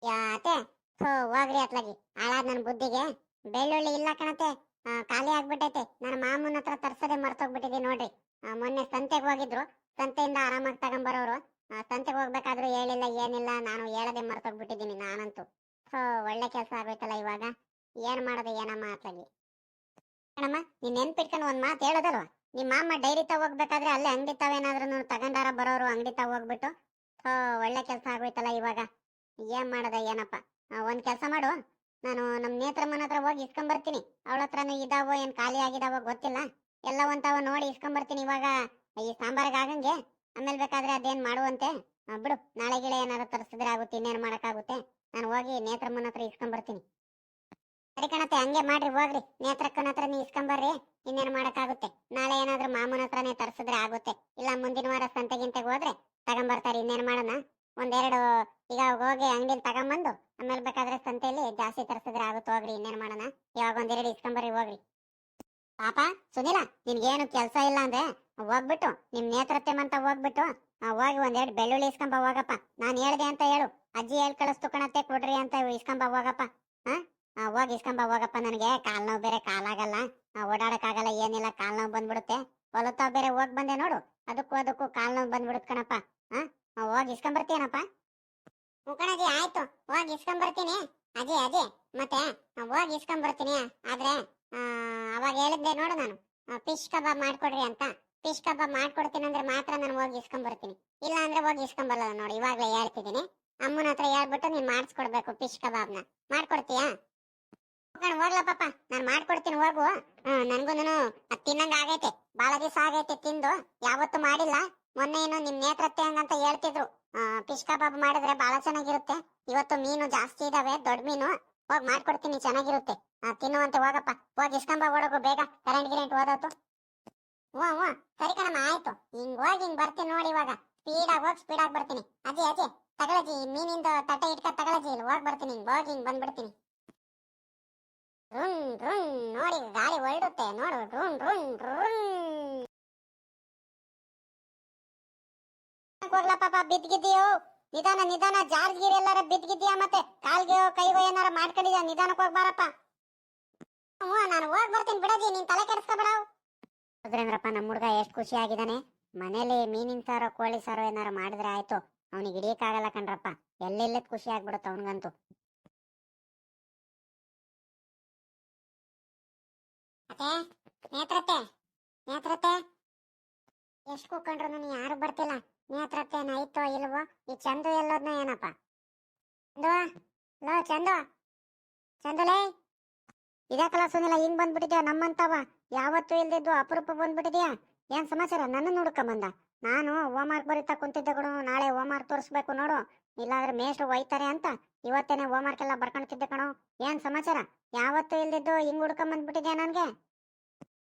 ಯಾತೆ ಹೋ ಹೋಗ್ರಿ ಅತ್ಲಾಗಿ. ಹಾಳಾದ್ ನನ್ನ ಬುದ್ಧಿಗೆ. ಬೆಳ್ಳುಳ್ಳಿ ಇಲ್ಲ ಕಣತೆ ಖಾಲಿ ಆಗ್ಬಿಟ್ಟೈತೆ. ನನ್ನ ಮಾಮೂನ್ ಹತ್ರ ತರ್ಸದೆ ಮರ್ತೋಗ್ಬಿಟ್ಟಿದೆ ನೋಡ್ರಿ. ಮೊನ್ನೆ ಸಂತೆಗೆ ಹೋಗಿದ್ರು. ಸಂತೆಯಿಂದ ಆರಾಮಾಗಿ ತಗೊಂಬರೋರು. ಸಂತೆಗೆ ಹೋಗ್ಬೇಕಾದ್ರೂ ಹೇಳಿಲ್ಲ, ಏನಿಲ್ಲ, ನಾನು ಹೇಳದೆ ಮರ್ತೋಗ್ಬಿಟ್ಟಿದ್ದೀನಿ ನಾನಂತೂ. ಹೋ ಒಳ್ಳೆ ಕೆಲಸ ಆಗೋಯ್ತಲ್ಲ ಇವಾಗ. ಏನ್ ಮಾಡೋದು ಏನಮ್ಮ ಅತ್ಲಾಗಿ? ಕಣಮ್ಮ, ನೀನ್ ನೆನ್ಪಿಟ್ಕೊಂಡು ಒಂದ್ ಮಾತು ಹೇಳೋದಲ್ವಾ? ನಿಮ್ಮ ಮಾಮ ಡೈರಿ ತಗೋಗ್ಬೇಕಾದ್ರೆ ಅಲ್ಲೇ ಅಂಗಡಿ ತಾವೇನಾದ್ರೂ ತಗೊಂಡಾರ ಬರೋರು ಅಂಗಡಿ ತಾವ್ ಹೋಗ್ಬಿಟ್ಟು ಓ ಒಳ್ಳೆ ಕೆಲಸ ಆಗೋಯ್ತಲ್ಲ ಇವಾಗ. ಏನ್ ಮಾಡದ, ಏನಪ್ಪ? ಒಂದ್ ಕೆಲಸ ಮಾಡು. ನಾನು ನಮ್ ನೇತ್ರಮ್ಮನ ಹತ್ರ ಹೋಗಿ ಇಸ್ಕೊಂಬರ್ತೀನಿ. ಅವಳ ಹತ್ರನು ಇದಾವೋ, ಏನ್ ಖಾಲಿ ಆಗಿದಾವೋ ಗೊತ್ತಿಲ್ಲ. ಎಲ್ಲ ಒಂತಾವ ನೋಡಿ ಇಸ್ಕೊಂಬರ್ತೀನಿ ಇವಾಗ. ಈ ಸಾಂಬಾರ್ಗೆ ಆಗಂಗೆ. ಆಮೇಲೆ ಬೇಕಾದ್ರೆ ಅದೇನ್ ಮಾಡುವಂತೆ ಬಿಡು. ನಾಳೆ ಗಿಳೆ ಏನಾದ್ರು ತರಿಸಿದ್ರೆ ಆಗುತ್ತೆ, ಇನ್ನೇನ್ ಮಾಡಕ್ಕಾಗುತ್ತೆ. ನಾನು ಹೋಗಿ ನೇತ್ರಮ್ಮನ ಹತ್ರ ಇಸ್ಕೊಂಬರ್ತೀನಿ. ಸರಿ ಕಣತ್ತೆ, ಹಂಗೆ ಮಾಡ್ರಿ, ಹೋಗ್ರಿ. ನೇತ್ರಕ್ಕನ ಹತ್ರ ನೀ ಇಸ್ಕೊಂಬರ್ರಿ, ಇನ್ನೇನು ಮಾಡಕ್ಕಾಗುತ್ತೆ? ನಾಳೆ ಏನಾದ್ರೂ ಮಾಮನ ಹತ್ರನೇ ತರಿಸಿದ್ರೆ ಆಗುತ್ತೆ. ಇಲ್ಲ ಮುಂದಿನ ವಾರ ಸಂತೆಗಿಂತೆಗೆ ಹೋದ್ರೆ ತಗೊಂಬರ್ತಾರೆ, ಇನ್ನೇನು ಮಾಡೋಣ? ಒಂದೆರಡು, ಈಗ ಹೋಗಿ ಅಂಗಡಿಲಿ ತಗೊಂಬಂದು, ಆಮೇಲೆ ಬೇಕಾದ್ರೆ ಸಂತೆಯಲ್ಲಿ ಜಾಸ್ತಿ ತರಿಸಿದ್ರೆ ಆಗುತ್ತೆ ಹೋಗ್ರಿ, ಇನ್ನೇನು ಮಾಡೋಣ? ಇವಾಗ ಒಂದೆರಡು ಇಸ್ಕೊಂಬರ್ರಿ, ಹೋಗ್ರಿ. ಪಾಪ, ಸುನಿಲ, ನಿನ್ಗೇನು ಕೆಲಸ ಇಲ್ಲ ಅಂದ್ರೆ, ಹೋಗ್ಬಿಟ್ಟು, ನಿಮ್ ನೇತ್ರತ್ತೆ ಅಂತ ಹೋಗ್ಬಿಟ್ಟು ಹೋಗಿ ಒಂದೆರಡು ಬೆಳ್ಳುಳ್ಳಿ ಇಸ್ಕೊಂಬ ಹೋಗಪ್ಪ. ನಾನು ಹೇಳ್ದೆ ಅಂತ ಹೇಳು. ಅಜ್ಜಿ ಹೇಳ್ ಕಳಿಸ್ತು ಕಣತ್ತೆ, ಕೊಡ್ರಿ ಅಂತ ಇಸ್ಕೊಂಬ ಹೋಗಪ್ಪ. ಹಾ? ಹೋಗಿ ಇಸ್ಕೊಂಬ, ಹೋಗಪ್ಪ ನನಗೆ. ಕಾಲ್ ನೋವು ಬೇರೆ ಕಾಲಾಗಲ್ಲ ಓಡಾಡಕ್ಕಾಗಲ್ಲ, ಏನಿಲ್ಲ, ಕಾಲ್ ನೋವು ಬಂದ್ಬಿಡುತ್ತೆ. ಹೊಲತಾವ್ ಬೇರೆ, ಹೋಗ್ ಬಂದೆ ನೋಡು. ಅದಕ್ಕೂ ಅದಕ್ಕೂ ಕಾಲ್ ನೋವು ಬಂದ್ಬಿಡುತ್ತೆ ಕಣಪ್ಪ. ಹಾ ಹೋಗಿ ಇಸ್ಕೊಂಬರ್ತೀನಪ್ಪ ಮುಖಣಜಿ ಆಯ್ತು. ಹೋಗಿ ಇಸ್ಕೊಂಬರ್ತೀನಿ. ಅಜಿ ಅಜಿ, ಮತ್ತೆ ಹೋಗಿ ಇಸ್ಕೊಂಬರ್ತೀನಿ. ಆದ್ರೆ ಅವಾಗ ಹೇಳಿದ್ದೆ ನೋಡು ನಾನು. ಫಿಶ್ ಕಬಾಬ್ ಮಾಡ್ಕೊಡ್ರಿ ಅಂತ. ಫಿಶ್ ಕಬಾಬ್ ಮಾಡ್ಕೊಡ್ತೀನಿ ಅಂದ್ರೆ ಮಾತ್ರ ನಾನು ಹೋಗಿ ಇಸ್ಕೊಂಬರ್ತೀನಿ. ಇಲ್ಲ ಅಂದ್ರೆ ಹೋಗಿ ಇಸ್ಕೊಂಬರಲ್ಲ ನೋಡಿ. ಇವಾಗಲೇ ಹೇಳ್ತಿದ್ದೀನಿ. ಅಮ್ಮನ ಹತ್ರ ಹೇಳ್ಬಿಟ್ಟು ನೀನ್ ಮಾಡಿಸ್ಕೊಡ್ಬೇಕು ಫಿಶ್ ಕಬಾಬ್ನ. ಮಾಡ್ಕೊಡ್ತೀಯಾ? ಕಣ್ ಹೋಗ್ಲ ಪಾಪ. ನಾನು ಮಾಡ್ಕೊಡ್ತೀನಿ, ಹೋಗು. ಹ್ಮ್, ನನ್ಗೂನು ಅದ್ ತಿನ್ನಂಗ ಆಗೈತೆ. ಬಾಳ ದಿವಸ ಆಗೈತೆ ತಿಂದು. ಯಾವತ್ತು ಮಾಡಿಲ್ಲ. ಮೊನ್ನೆ ಏನು ನಿಮ್ ನೇತ್ರತ್ತೆ ಹಂಗಂತ ಹೇಳ್ತಿದ್ರು. ಫಿಶ್ ಕಬಾಬ್ ಮಾಡಿದ್ರೆ ಬಹಳ ಚೆನ್ನಾಗಿರುತ್ತೆ. ಇವತ್ತು ಮೀನು ಜಾಸ್ತಿ ಇದಾವೆ ದೊಡ್ಡ ಮೀನು. ಹೋಗ್ ಮಾಡ್ಕೊಡ್ತೀನಿ, ಚೆನ್ನಾಗಿರುತ್ತೆ. ತಿನ್ನುವಂತೆ ಹೋಗಪ್ಪ. ಹೋಗಿ ಇಸ್ಕಂಬ ಹೋಗು ಬೇಗ. ಕರೆಂಟ್ ಗಿರೆಂಟ್ ಓದೋತು ಹ್ಞೂ ಹ್ಞೂ ಸರಿ ಕಣಮ್ಮ, ಆಯ್ತು. ಹಿಂಗ್ ಹೋಗಿ, ಹಿಂಗ್ ಬರ್ತೀನಿ ನೋಡಿ ಇವಾಗ. ಸ್ಪೀಡ್ ಆಗಿ ಹೋಗಿ ಆಗಿ ಬರ್ತೀನಿ. ಅಜಿ ಅಜಿ. ತಗಳಜಿ ಮೀನಿಂದ ತಟ್ಟೆ ಇಟ್ಕ ತಗಳಜಿ ಇಲ್ಲಿ ಹೋಗಿ ಬರ್ತೀನಿ, ಹಿಂಗ್ ಹೋಗಿ, ಹಿಂಗ್ ಬಂದ್ಬಿಡ್ತೀನಿ. ರುಣ್ ರುನ್ ನೋಡಿ ಗಾಳಿ ಹೊರಡುತ್ತೆ ನೋಡು ರುನ್ ರುನ್ ರುನ್. ಹೋಗ್ಲ ಪಾಪ ಬಿದ್ಗಿದ್ದೀಯೋ ನಿಧಾನ ನಿಧಾನ ಜಾರ್ಜ್ ಗೀರ್ ಎಲ್ಲಾರ ಬಿದ್ದಿದ್ಯಾ ಮತ್ತೆ? ಕಾಲ್ಗೆ ಕೈಗೋ ಏನಾರ ಮಾಡ್ಕೊಂಡಿದ್ಯಾ? ನಿಧಾನಕ್ಕೆ ಹೋಗ್ಬಾರಪ್ಪ. ಹ್ಞೂ ನಾನು ಹೋಗ್ ಬರ್ತೀನಿ ಬಿಡದಿ ನೀನ್ ತಲೆ ಕೆಡಿಸ್ಕೊಬೇಡ. ರುದ್ರೇಂದ್ರಪ್ಪ ನಮ್ಮ ಹುಡುಗ ಎಷ್ಟು ಖುಷಿ ಆಗಿದಾನೆ ಮನೇಲಿ ಮೀನಿನ ಸಾರೋ ಕೋಳಿ ಸಾರೋ ಏನಾರ ಮಾಡಿದ್ರೆ ಆಯ್ತು. ಅವ್ನಿಗೆ ಹಿಡಿಯಕ್ಕಾಗಲ್ಲ ಕಣ್ರಪ್ಪ. ಎಲ್ಲೆಲ್ಲದ್ ಖುಷಿ ಆಗ್ಬಿಡುತ್ತೆ ಅವನಿಗಂತೂ. ಅತ್ತೆ ನೇತ್ರತ್ತೆ ನೇತ್ರತ್ತೆ. ಎಷ್ಟು ಕೂಕೊಂಡ್ರು ನಾನು, ಯಾರು ಬರ್ತಿಲ್ಲ. ನೇತ್ರತ್ತೆ ಇಲ್ಲವೋ ಇಲ್ವೋ, ಈ ಚಂದು ಎಲ್ಲೋದ್ನ ಏನಪ್ಪ. ಚಂದು, ಲೋ, ಚಂದು. ಚಂದುಲೇ ಇದಕ್ಕಲ್ಲ ಸುನಿಲ್ಲ ಹಿಂಗ್ ಬಂದ್ಬಿಟ್ಟಿದ್ಯಾ ನಮ್ಮಂತವ? ಯಾವತ್ತೂ ಇಲ್ದಿದ್ದು ಅಪರೂಪ ಬಂದ್ಬಿಟ್ಟಿದ್ಯಾ? ಏನ್ ಸಮಾಚಾರ? ನನ್ನ ನೋಡ್ಕೊಂಬಂದ ನಾನು ಹೋಮ್ ವರ್ಕ್ ಬರೀತಾ ಕುಂತಿದ್ದೆ ಕೊಡು ನಾಳೆ ಹೋಮ್ ವರ್ಕ್ ತೋರಿಸ್ಬೇಕು ನೋಡು. ಇಲ್ಲಾಂದ್ರೆ ಮೇಷ್ಟ್ರು ಒಯ್ತಾರೆ ಅಂತ ಇವತ್ತೇನೆ ಹೋಮ್ವರ್ಕ್ ಎಲ್ಲ ಬರ್ಕೊಂಡ್ತಿದ್ದೆ ಕಣೋ. ಏನ್ ಸಮಾಚಾರ? ಯಾವತ್ತೂ ಇಲ್ದಿದ್ದು ಹಿಂಗ್ ಹುಡ್ಕೊಂಡ್ ಬಂದ್ಬಿಟ್ಟಿದ್ಯಾ ನನ್ಗೆ?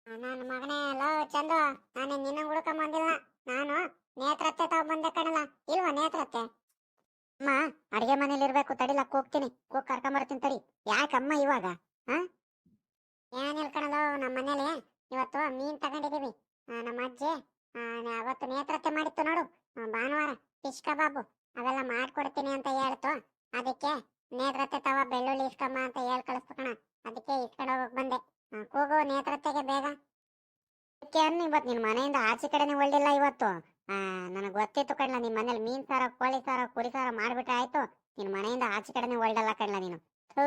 ನನ್ನ ಮಗನೇ, ಲೋ ಚಂದ, ನಾನು ನಿನ್ನ ಹುಡ್ಕೊಂಡ್ ಬಂದಿಲ್ಲ. ನಾನು ನೇತ್ರತ್ತೆ ತಾವ್ ಬಂದೆ ಕಣಲ್ಲ. ಇಲ್ವಾ ನೇತ್ರತ್ತೆ? ಅಮ್ಮ, ಅಡಿಗೆ ಮನೇಲಿ ಇರ್ಬೇಕು ತಡಿಲ ಕೂಗ್ತೀನಿ ಕರ್ಕೊಂಡ್ ಬರ್ತೀನಿ ತಡಿ. ಯಾಕಮ್ಮ ಇವಾಗ? ಹಾ ಏನಿಲ್ಲ ನಮ್ಮ ಮನೇಲಿ ಇವತ್ತು ಮೀನ್ ತಗೊಂಡಿದೀವಿ. ನಮ್ಮ ಅಜ್ಜಿ ಅವತ್ತು ನೇತ್ರತ್ತೆ ಮಾಡಿತ್ತು ನೋಡು. ಭಾನುವಾರ, ಫಿಶ್ ಕಬಾಬು. ಅವೆಲ್ಲ ಮಾಡ್ಕೊಡ್ತೀನಿ ಅಂತ ಹೇಳ್ತು. ಅದಕ್ಕೆ ನೇತ್ರತ್ತೆ ತವ ಬೆಳ್ಳುಳ್ಳಿ ಇಸ್ಕಮ್ಮ ಅಂತ ಹೇಳ್ ಕಳಿಸ್ತು ಅದಕ್ಕೆ ಇಸ್ಕೊಂಡು ಹೋಗಕ್ ಬಂದೆ. ಕೂಗು ನೇತ್ರತ್ತೆಗೆ ಬೇಗ. ಇವತ್ತು ನಿನ್ನ ಮನೆಯಿಂದ ಆಚೆ ಕಡೆನೇ ಒಳ್ಳಿಲ್ಲ ಇವತ್ತು? ನನಗೆ ಗೊತ್ತಿತ್ತು ಕಣ್ಲ ನಿಮ್ಮ ಮನೇಲಿ ಮೀನ್ ಸಾರ ಕೋಳಿ ಸಾರ ಕುರಿ ಸಾರ ಮಾಡ್ಬಿಟ್ರೆ ಆಯ್ತು. ನಿನ್ನ ಮನೆಯಿಂದ ಆಚೆ ಕಡೆನೇ ಒಳ್ಳಲ್ಲ ಕಣ್ಲ ನೀನು. ಥೂ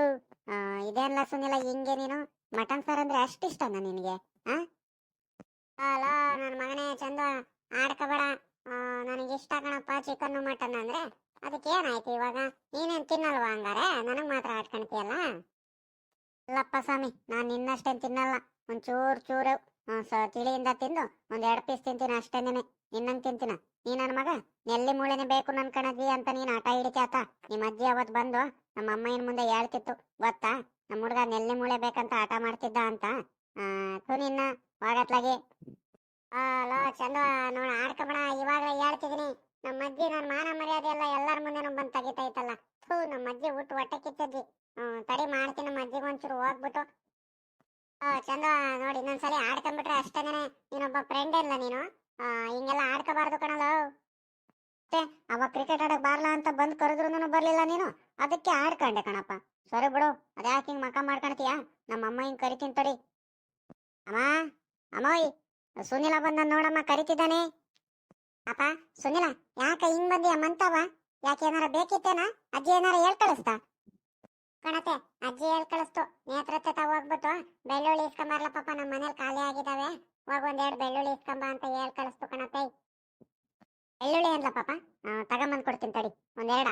ಆ, ಇದೇನ್ಲ ಸುನಿಲ್ಲ ಹಿಂಗೆ ನೀನು? ಮಟನ್ ಸಾರ್ ಅಂದ್ರೆ ಅಷ್ಟು ಇಷ್ಟನಾ ನಿನಗೆ ಆ? ಅಲೋ ನನ್ನ ಮಗನೇ ಚಂದ ಆಡ್ಕೋಬೇಡ. ನನಗೆ ಇಷ್ಟ ಕಣಪ್ಪ ಚಿಕನ್ ಮಟನ್ ಅಂದ್ರೆ. ಅದಕ್ಕೆ ಏನಾಯ್ತು ಇವಾಗ? ನೀನೇನು ತಿನ್ನಲ್ವಾ ಹಂಗಾರೆ? ನನಗೆ ಮಾತ್ರ ಆಡ್ಕೊಳ್ತೀಯಲ್ಲ ಇಲ್ಲಪ್ಪ ಸ್ವಾಮಿ, ನಾನು ನಿನ್ನಷ್ಟೇನು ತಿನ್ನಲ್ಲ. ಒಂಚೂರು ಚೂರ್ ಸ- ತಿಳಿಯಿಂದ ತಿಂದು, ಒಂದು ಎರಡು ಪೀಸ್ ತಿಂತೀನಿ ಅಷ್ಟೇನೆ ನಿನ್ನಂಗೆ ತಿಂತೀನ? ನೀ ನನ್ನ ಮಗ? ನೆಲ್ಲಿ ಮೂಳೆನೇ ಬೇಕು ನನ್ನ ಕಣಜಿ ಅಂತ ನೀನು ಆಟ ಹಿಡಿತಾತ ನಿಮ್ಮ ಅಜ್ಜಿ ಅವತ್ತು ಬಂದು ನಮ್ಮ ಅಮ್ಮಯ್ಯನ ಮುಂದೆ ಹೇಳ್ತಿತ್ತು. ಗೊತ್ತಾ? ನಮ್ಮ ಹುಡುಗ ನೆಲ್ಲಿ ಮೂಳೆ ಬೇಕಂತ ಆಟ ಮಾಡ್ತಿದ್ದ ಅಂತ. ನಿನ್ನ ಹೋಗತ್ಲಾಗಿ ಲೋ ಚಂದ ನೋಡ, ಆಡ್ಕಬೇಡ. ಇವಾಗ ಹೇಳ್ತಿದೀನಿ ನಮ್ಮ ಅಜ್ಜಿ ನನ್ನ ಮಾನ ಮರ್ಯಾದೆ ಎಲ್ಲ ಎಲ್ಲರ ಮುಂದೆನೂ ಬಂದ್ ತೆಗಿತೈತಲ್ಲ. ಥೂ ನಮ್ಮ ಅಜ್ಜಿ ಊಟ ಹೊಟ್ಟೆ ಕಿಚ್ಚಜ್ಜಿ. ಹ್ಮ್, ತಡಿ ಮಾಡ್ತೀನಿ ನಮ್ಮ ಅಜ್ಜಿಗೆ ಒಂಚೂರು ಹೋಗ್ಬಿಟ್ಟು. ಚಂದ ನೋಡಿ, ಇನ್ನೊಂದ್ಸಲಿ ಆಡ್ಕೊಂಡ್ಬಿಟ್ರೆ ಅಷ್ಟೇನೆ. ನೀನೊಬ್ಬ ಫ್ರೆಂಡ್ ಇಲ್ಲ ನೀನು. ಹಿಂಗೆಲ್ಲ ಆಡ್ಕೋಬಾರ್ದು ಕಣಲು. ಅವ ಕ್ರಿಕೆಟ್ ಆಡಕ್ ಬಾರ್ಲಾ ಅಂತ ಬಂದ್ ಕರೆದ್ರು ಬರ್ಲಿಲ್ಲ ನೀನು. ಅದಕ್ಕೆ ಆಡ್ಕೊಂಡೆ ಕಣಪ್ಪ. ಸರಿ ಬಿಡು, ಅದ್ಯಾಕೆ ಹಿಂಗ್ ಮಕ ಮಾಡ್ಕೊಳ್ತೀಯಾ ನಮ್ಮ ಅಮ್ಮ ಹಿಂಗ್ ಕರಿತೀನಿ ತಡಿ. ಅಮ್ಮ, ಅಮ್ಮೋಯ್. ಸುನಿಲ ಬಂದ ನೋಡಮ್ಮ ಕರಿತಿದ್ದಾನೆ. ಅಪ್ಪ, ಸುನಿಲ, ಯಾಕ ಹಿಂಗ್ ಬಂದಿಯ? ಮಂತವ ಯಾಕೆ ಏನಾರ ಬೇಕಿತ್ತೇನ? ಅಜ್ಜಿ ಏನಾರ ಹೇಳ್ ಕಳಿಸ್ತಾ? ಕಣತೆ, ಅಜ್ಜಿ ಹೇಳ್ ಕಳಿಸ್ತು. ತಾವ್ ಹೋಗ್ಬಿಟ್ಟು ಬೆಳ್ಳುಳ್ಳಿ ಇಸ್ಕೊಂಬರ್ಲ ಪಾಪ ನಮ್ಮ ಮನೇಲಿ ಖಾಲಿ ಆಗಿದಾವೆ. ಹೋಗ್ ಒಂದೆರಡು ಬೆಳ್ಳುಳ್ಳಿ ಇಸ್ಕೊಂಬ ಅಂತ ಹೇಳ್ ಕಳಿಸ್ತು ಕಣತೆ. ಬೆಳ್ಳುಳ್ಳಿ ಅನ್ಲ ಪಾಪ? ತಗೊಂಬಂದ್ ಕೊಡ್ತೀನಿ ತಡಿ. ಒಂದೆರಡ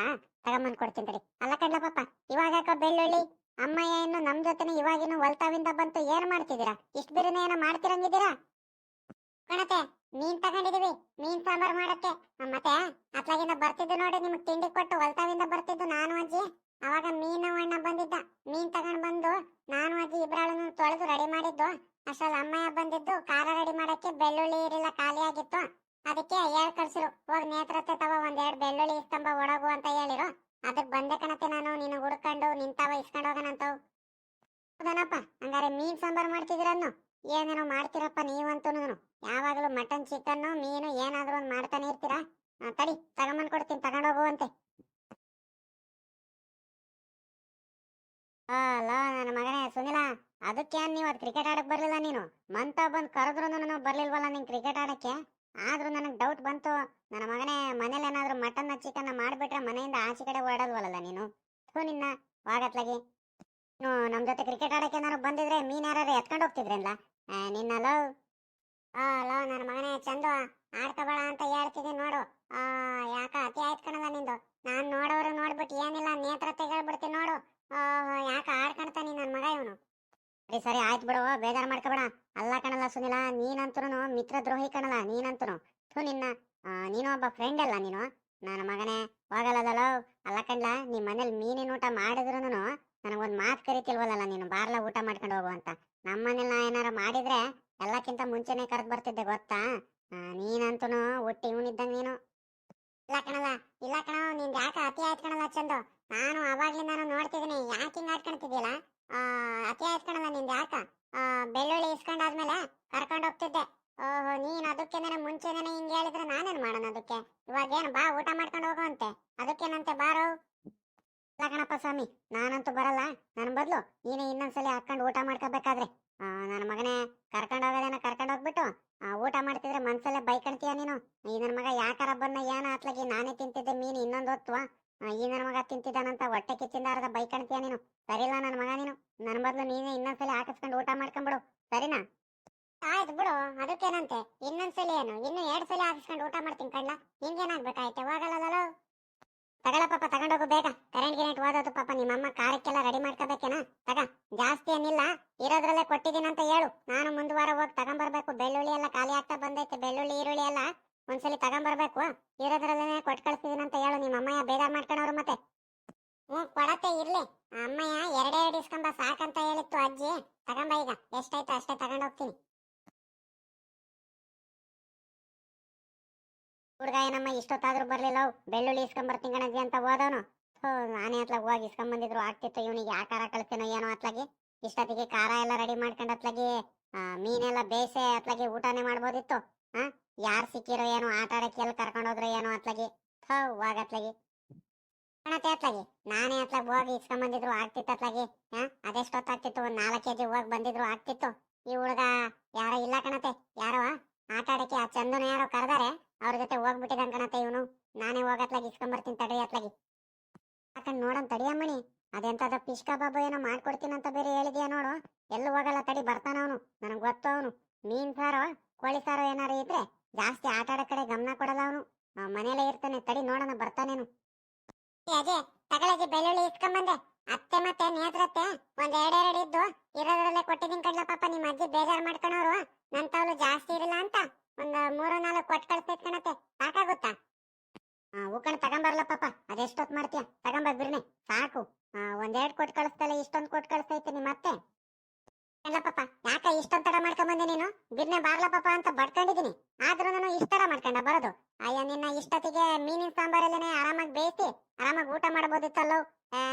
ತಗೊಂಬಂದ್ ಕೊಡ್ತೀನಿ ತಡಿ. ಅಲ್ಲ ಕಣ್ಲ ಪಾಪ, ಇವಾಗ ಬೆಳ್ಳುಳ್ಳಿ? ಅಮ್ಮಯ್ಯ ಇನ್ನು ನಮ್ ಜೊತೆನೆ ಇವಾಗಿನ್ನು ಹೊಲ್ತಾವಿಂದ ಬಂತು. ಏನ್ ಮಾಡ್ತಿದ್ದೀರಾ? ಇಷ್ಟ ಬಿರಿನ ಏನೋ ಮಾಡ್ತಿರಂಗಿದ್ದೀರಾ? ಕಣತೆ ಮೀನ್ ತಗೊಂಡಿದೀವಿ. ಮೀನ್ ಸಾಂಬಾರ್ ಮಾಡಕ್ಕೆ. ಮತ್ತೆ ಅತ್ಲಾಗಿಂದ ಬರ್ತಿದ್ದು ನೋಡಿ, ನಿಮ್ಗೆ ತಿಂಡಿ ಕೊಟ್ಟು ಹೊಲ್ತಾವಿಂದ ಬರ್ತಿದ್ದು ನಾನು ಅಜ್ಜಿ. ಅವಾಗ ಮೀನು ಅಣ್ಣ ಬಂದಿದ್ದ. ಮೀನ್ ತಗೊಂಡ್ ಬಂದು ನಾನು ಅಜ್ಜಿ ಇಬ್ರಾಳನ್ನು ತೊಳೆದು ರೆಡಿ ಮಾಡಿದ್ದು. ಅಷ್ಟ್ರಲ್ಲಿ ಅಮ್ಮಯ್ಯ ಬಂದಿದ್ದು, ಖಾರ ರೆಡಿ ಮಾಡಕ್ಕೆ ಬೆಳ್ಳುಳ್ಳಿ ಇರಿಲ್ಲ ಖಾಲಿ ಆಗಿತ್ತು. ಅದಕ್ಕೆ ಹೇಳ್ ಕಳ್ಸಿರು, ಹೋಗ್ ನೇತ್ರತೆ ತವ ಒಂದೆರಡು ಬೆಳ್ಳುಳ್ಳಿ ಇಸ್ಕೊಂಬ ಒಡಗು ಅಂತ ಹೇಳಿರು. ಅದಕ್ ಬಂದೆ ಕಣತೆ ನಾನು ನಿನ್ನ ಹುಡ್ಕೊಂಡು ನಿಂತಾವ ಇಸ್ಕೊಂಡ್ ಹೋಗೋಣಂತವ್. ಹೌದನಪ್ಪ, ಹಂಗಾರೆ ಮೀನ್ ಸಾಂಬಾರ್ ಮಾಡ್ತಿದ್ರನ್ನು ಏನೇನೋ ಮಟನ್ ಚಿಕನ್ ಮೀನು ಏನಾದ್ರೂ ಒಂದ್ ಮಾಡ್ತಾನೆ ಇರ್ತೀರಾ? ತಡಿ, ತಗೊಂಬಂದ್ ಕೊಡ್ತೀನಿ ತಗೊಂಡೋಗುವಂತೆ ಅಲ್ಲ ನನ್ನ ಮಗನೇ ಸುನಿಲ, ಅದಕ್ಕೆ ನೀವು ಅದು ಕ್ರಿಕೆಟ್ ಆಡಕ್ ಬರ್ಲಿಲ್ಲ ನೀನು ಮಂತ ಬಂದ್ ಕರೆದ್ರು ನಾನು ಬರ್ಲಿಲ್ವಲ್ಲ ನಿನ್ ಕ್ರಿಕೆಟ್ ಆಡಕ್ಕೆ ಆದ್ರೂ ನನಗೆ ಡೌಟ್ ಬಂತು ನನ್ನ ಮಗನೇ ಮನೇಲಿ ಏನಾದ್ರೂ ಮಟನ್ ಚಿಕನ್ ಮಾಡ್ಬಿಟ್ರೆ ಮನೆಯಿಂದ ಆಚೆ ಕಡೆ ಓಡಲ್ವಲ್ಲ ನೀನು ಥು ನಿನ್ನ ವಾಗತ್ಲಾಗಿ ನೀನು ನಮ್ ಜೊತೆ ಕ್ರಿಕೆಟ್ ಆಡಕ್ಕೆ ಏನಾದ್ರು ಬಂದಿದ್ರೆ ಮೀನ್ ಯಾರು ಎತ್ಕೊಂಡು ಹೋಗ್ತಿದ್ರಲ್ಲ ನಿನ್ನ ಲವ್ ಆ ಲವ್ ನನ್ನ ಮಗನೇ ಚಂದು ಆಡ್ಕೋಬೇಡ ಅಂತ ಹೇಳ್ತಿದ್ದೀನಿ ನೋಡು ಆ ಯಾಕ ಅತಿ ಆಯ್ತು ಕಣಲ್ಲ ನಿಂದು ನಾನ್ ನೋಡೋರು ನೋಡ್ಬಿಟ್ಟು ಏನಿಲ್ಲ ನೇತ್ರ ತೆಗಳ್ಬಿಡ್ತೀನಿ ನೋಡು ಆ ಯಾಕ ಆಡ್ಕಣ್ತಾನಿ ನನ್ನ ಮಗ ಇವನು ಸರಿ ಸರಿ ಆಯ್ತು ಬಿಡು ಬೇಜಾರ್ ಮಾಡ್ಕೋಬೇಡ ಅಲ್ಲ ಕಣಲ್ಲ ಸುನಿಲ ನೀನಂತೂ ಮಿತ್ರ ದ್ರೋಹಿ ಕಣಲ್ಲ ನೀನಂತೂ ಥೂ ನಿನ್ನ ನೀನು ಒಬ್ಬ ಫ್ರೆಂಡ್ ಅಲ್ಲ ನೀನು. ನನ್ನ ಮಗನೇ ಹೋಗಲ್ಲದಲ್ಲ ಅಲ್ಲ ಕಂಡ್ಲ ನಿಮ್ಮ ಮನೇಲಿ ಮೀನಿನ ಊಟ ಮಾಡಿದ್ರು ನನಗೊಂದು ಮಾತು ಕರಿತಿಲ್ವಲ್ಲ ನೀನು. ಬಾರ್ಲ ಊಟ ಮಾಡ್ಕೊಂಡು ಹೋಗು ಅಂತ. ನಮ್ಮ ಮನೇಲಿ ಏನಾರ ಮಾಡಿದ್ರೆ ಎಲ್ಲಕ್ಕಿಂತ ಮುಂಚೆನೆ ಕರೆದು ಬರ್ತಿದ್ದೆ ಗೊತ್ತಾ? ನೀನಂತೂ ಹುಟ್ಟಿ ಇವನಿದ್ದಂಗೆ ನೀನು. ಇಲ್ಲ ಕಣಲ್ಲ, ಇಲ್ಲ ಕಣ, ನಿಂದ ಯಾಕೆ ಅತಿ ಆಯ್ತು ಕಣಲ್ಲ ಚಂದು? ನಾನು ಅವಾಗ್ಲಿಂದ ನೋಡ್ತಿದ್ದೀನಿ. ಯಾಕೆ ಹಿಂಗ್ ಆಡ್ಕೊಂತಿದ್ಯಲ್ಲ ಅತಿ ಆಯ್ತು ಕಣಲ್ಲ ನಿಂದ ಯಾಕ? ಬೆಳ್ಳುಳ್ಳಿ ಇಸ್ಕೊಂಡಾದ್ಮೇಲೆ ಕರ್ಕೊಂಡು ಹೋಗ್ತಿದ್ದೆ. ಓಹೋ, ನೀನ್ ಅದಕ್ಕೆನೆ ಮುಂಚೆನೆ ಹಿಂಗ್ ಹೇಳಿದ್ರೆ ನಾನೇನ್ ಮಾಡೋಣ ಅದಕ್ಕೆ? ಇವಾಗ ಏನು ಬಾ, ಊಟ ಮಾಡ್ಕೊಂಡು ಹೋಗುವಂತೆ ಅದಕ್ಕೇನಂತೆ ಬಾರೋ ಇಲ್ಲ ಸ್ವಾಮಿ, ನಾನಂತೂ ಬರಲ್ಲ. ನನ್ನ ಬದ್ಲು ನೀನೇ ಇನ್ನೊಂದ್ಸಲಿ ಹಾಕೊಂಡು ಊಟ ಮಾಡ್ಕೋಬೇಕಾದ್ರೆ. ನನ್ನ ಮಗನೇ ಕರ್ಕೊಂಡು ಹೋಗೋದೇನ ಕರ್ಕೊಂಡು ಹೋಗ್ಬಿಟ್ಟು ಊಟ ಮಾಡ್ತಿದ್ರೆ ಮನ್ಸಲ್ಲೇ ಬೈಕಣ್ತೀಯ ನೀನು? ಈ ನನ್ನ ಮಗ ಯಾಕಾರ ಬಂದ ಏನ ಹತ್ಲಗಿ ನಾನೇ ತಿಂತಿದ್ದೆ ಮೀನು ಇನ್ನೊಂದು ಹೊತ್ತು. ಈ ನನ್ನ ಮಗ ತಿಂತಿದ್ದಾನಂತ ಹೊಟ್ಟೆ ಕಿಚ್ಚಿಂದ ಅರ್ಧ ಬೈಕಣ್ತೀಯ ನೀನು? ಸರಿಲ್ಲ ನನ್ನ ಮಗ ನೀನು? ನನ್ನ ಬದಲು ನೀನೇ ಇನ್ನೊಂದ್ಸಲಿ ಹಾಕಿಸ್ಕೊಂಡು ಊಟ ಮಾಡ್ಕೊಂಬಿಡು. ಸರಿನಾ? ಆಯ್ತು ಬಿಡು, ಅದಕ್ಕೇನಂತೆ? ಇನ್ನೊಂದ್ಸಲಿ ಏನು? ಇನ್ನು ಎರಡ್ ಸಲ ಹಾಕಿಸ್ಕೊಂಡು ಊಟ ಮಾಡ್ತೀನಿ ಕಣ್ಲ. ನಿಂಗೇನಾಗ್ಬೇಕಾಯ್ತೆ? ಹೋಗಲ್ಲ ತಗೊಳ ಪಾಪ, ತಗೊಂಡೋಗು ಬೇಗ. ಕರೆಂಟ್ ಗಿರೆಂಟ್ ಓದೋದು ಪಾಪ, ನಿಮ್ಮಮ್ಮ ಕಾರಕ್ಕೆಲ್ಲ ರೆಡಿ ಮಾಡ್ಕೋಬೇಕೇನ? ತಗ. ಜಾಸ್ತಿ ಏನಿಲ್ಲ. ಇರೋದ್ರಲ್ಲೇ ಕೊಟ್ಟಿದ್ದೀನಿ ಅಂತ ಹೇಳು. ನಾನು ಮುಂದುವಾರ ಹೋಗಿ ತಗೊಂಬರ್ಬೇಕು. ಬೆಳ್ಳುಳ್ಳಿ ಎಲ್ಲ ಖಾಲಿ ಆಗ್ತಾ ಬಂದೈತೆ. ಬೆಳ್ಳುಳ್ಳಿ, ಈರುಳ್ಳಿ ಎಲ್ಲ ಒಂದ್ಸಲಿ ತಗೊಂಬರ್ಬೇಕು. ಇರೋದ್ರಲ್ಲೇ ಕೊಟ್ಟು ಕಳ್ಸಿದೀನಿ ಅಂತ ಹೇಳು. ನಿಮ್ಮ ಅಮ್ಮಯ್ಯ ಮಾಡ್ಕೊಂಡವ್ರು ಮತ್ತೆ. ಹ್ಞೂ, ಕೊಡತ್ತೆ, ಇರ್ಲಿ. ಅಮ್ಮಯ್ಯ ಎರಡೇ ಎರಡು ಇಸ್ಕೊಂಬ, ಸಾಕಂತ ಹೇಳಿತ್ತು ಅಜ್ಜಿ. ತಗೊಂಬ ಈಗ. ಎಷ್ಟಾಯ್ತು ಅಷ್ಟೇ ತಗೊಂಡೋಗ್ತೀನಿ. ಹುಡ್ಗ ಏನಮ್ಮ ಇಷ್ಟೊತ್ತಾದ್ರೂ ಬರ್ಲಿಲ್ಲ ಬೆಳ್ಳುಳ್ಳಿ ಇಸ್ಕೊಂಬರ್ತೀನಿ ಗಣಜಿ ಅಂತ ಹೋದವನು. ನಾನೇ ಅತ್ಲಾಗ ಹೋಗಿ ಇಸ್ಕೊಂಬಂದಿದ್ರು, ಆಗ್ತಿತ್ತು ಇವನಿಗೆ ಆ ಖಾರ ಕಳಿಸ್ತೇನೋ ಏನೋ ಅತ್ಲಾಗಿ. ಇಷ್ಟೊತ್ತಿಗೆ ಖಾರ ಎಲ್ಲ ರೆಡಿ ಮಾಡ್ಕೊಂಡು ಅತ್ಲಾಗಿ ಮೀನೆಲ್ಲ ಬೇಸೆ ಅತ್ಲಾಗಿ ಊಟನೇ ಮಾಡ್ಬೋದಿತ್ತು. ಹಾ ಯಾರು ಸಿಕ್ಕಿರೋ ಏನೋ ಆಟ ಆಡಕ್ಕೆ ಎಲ್ಲಿ ಕರ್ಕೊಂಡೋದ್ರು ಏನೋ ಅತ್ಲಾಗಿ. ಥೋ, ಹೋಗ ಅತ್ಲಾಗಿ. ಕಣತೆ ಅತ್ಲಾಗಿ, ನಾನೇ ಅತ್ಲಾಗ ಹೋಗಿ ಇಸ್ಕೊಂಬಂದಿದ್ರು, ಆಗ್ತಿತ್ತು ಅತ್ಲಾಗಿ. ಹಾ ಅದೆಷ್ಟೊತ್ತಾಗ್ತಿತ್ತು ಒಂದು ನಾಲ್ಕು ಕೆಜಿ ಹೋಗಿ ಬಂದಿದ್ರು, ಆಗ್ತಿತ್ತು. ಈ ಹುಡುಗ ಯಾರೋ ಇಲ್ಲ ಕಣತೆ, ಯಾರೋ ಆಟ ಆಡಕ್ಕೆ ಆ ಚಂದನ ಯಾರೋ ಕರೆದಾರೆ. ಅವ್ರ ಜೊತೆ ಹೋಗ್ಬಿಟ್ಟಿದ್ದಾನ ಕಣತೆ ಇವನು. ನಾನೇ ಹೋಗತ್ಲಾಗಿ ಇಸ್ಕೊಂಬರ್ತೀನಿ ತಡಿ ಅತ್ಲಾಗಿ. ಯಾಕಂದ್ ನೋಡನ್ ತಡಿಯಮ್ಮಣಿ ಅದೆಂತದ ಪಿಶ್ಕ ಬಾಬು ಏನೋ ಮಾಡ್ಕೊಡ್ತೀನಿ ಅಂತ ಬೇರೆ ಹೇಳಿದ್ಯಾ ನೋಡು. ಎಲ್ಲೂ ಹೋಗಲ್ಲ ತಡಿ ಬರ್ತಾನ ಅವನು. ನನಗೆ ಗೊತ್ತು ಅವನು. ಮೀನ್ ಸಾರು, ಕೋಳಿ ಸಾರು ಏನಾರು ಇದ್ರೆ ಜಾಸ್ತಿ ಆಟ ಆಡೋ ಕಡೆ ಗಮನ ಕೊಡಲ್ಲ ಅವನು. ಮನೇಲೇ ಇರ್ತಾನೆ. ತಡಿ ನೋಡೋಣ ಬರ್ತಾನೇನು. ಅಜಯ್, ತಗಳಜಿ ಬೆಳ್ಳುಳ್ಳಿ ಇಸ್ಕೊಂಬಂದೆ. ಅತ್ತೆ ಮತ್ತೆ ನೇತ್ರತ್ತೆ. ಒಂದ್ ಎರಡೆರಡು ಇದ್ದು ಇರೋದ್ರಲ್ಲೇ ಕೊಟ್ಟಿದ್ದೀನಿ ಕಡ್ಲ ಪಾಪ. ನಿಮ್ಮ ಅಜ್ಜಿ ಬೇಜಾರ್ ಮಾಡ್ಕೊಳೋರು. ನನ್ ತಾವ್ಲು ಜಾಸ್ತಿ ಇರಲ್ಲ ಅಂತ. ಒಂದ್ ಮೂರು ನಾಲ್ಕು ಕೊಟ್ಟು ಕಳಿಸ್ತೈತ್ ಕಣತ್ತೆ. ಸಾಕಾಗುತ್ತಾ? ಉಕ್ಕಣ ತಗೊಂಬರ್ಲ ಪಾಪ. ಅದೆಷ್ಟೊತ್ ಮಾಡ್ತೀಯ? ತಗೊಂಬರ್ ಬಿರ್ನೆ. ಸಾಕು. ಒಂದೆರಡು ಕೊಟ್ಟು ಕಳಿಸ್ತಲ್ಲ ಇಷ್ಟೊಂದು ಕೊಟ್ಟು ಕಳಿಸ್ತೈತೆ ನಿಮ್ಮ ಅತ್ತೆ. ಇಲ್ಲ ಪಾಪ, ಯಾಕ ಇಷ್ಟೊಂದ್ ತಡ ಮಾಡ್ಕೊಂಬಂದೆ ನೀನು? ಬಿರ್ನೆ ಬಾರ್ಲ ಪಾಪ ಅಂತ ಬಡ್ಕೊಂಡಿದೀನಿ. ಆದ್ರೂ ನಾನು ಇಷ್ಟ ಮಾಡ್ಕೊಂಡ ಬರೋದು. ಅಯ್ಯ, ನಿನ್ನ ಇಷ್ಟೊತ್ತಿಗೆ ಮೀನಿನ ಸಾಂಬಾರಲ್ಲೇನೆ ಆರಾಮಾಗಿ ಬೇಯಿಸಿ, ಆರಾಮಾಗಿ ಊಟ ಮಾಡ್ಬೋದಿತ್ತಲ್ಲೋ?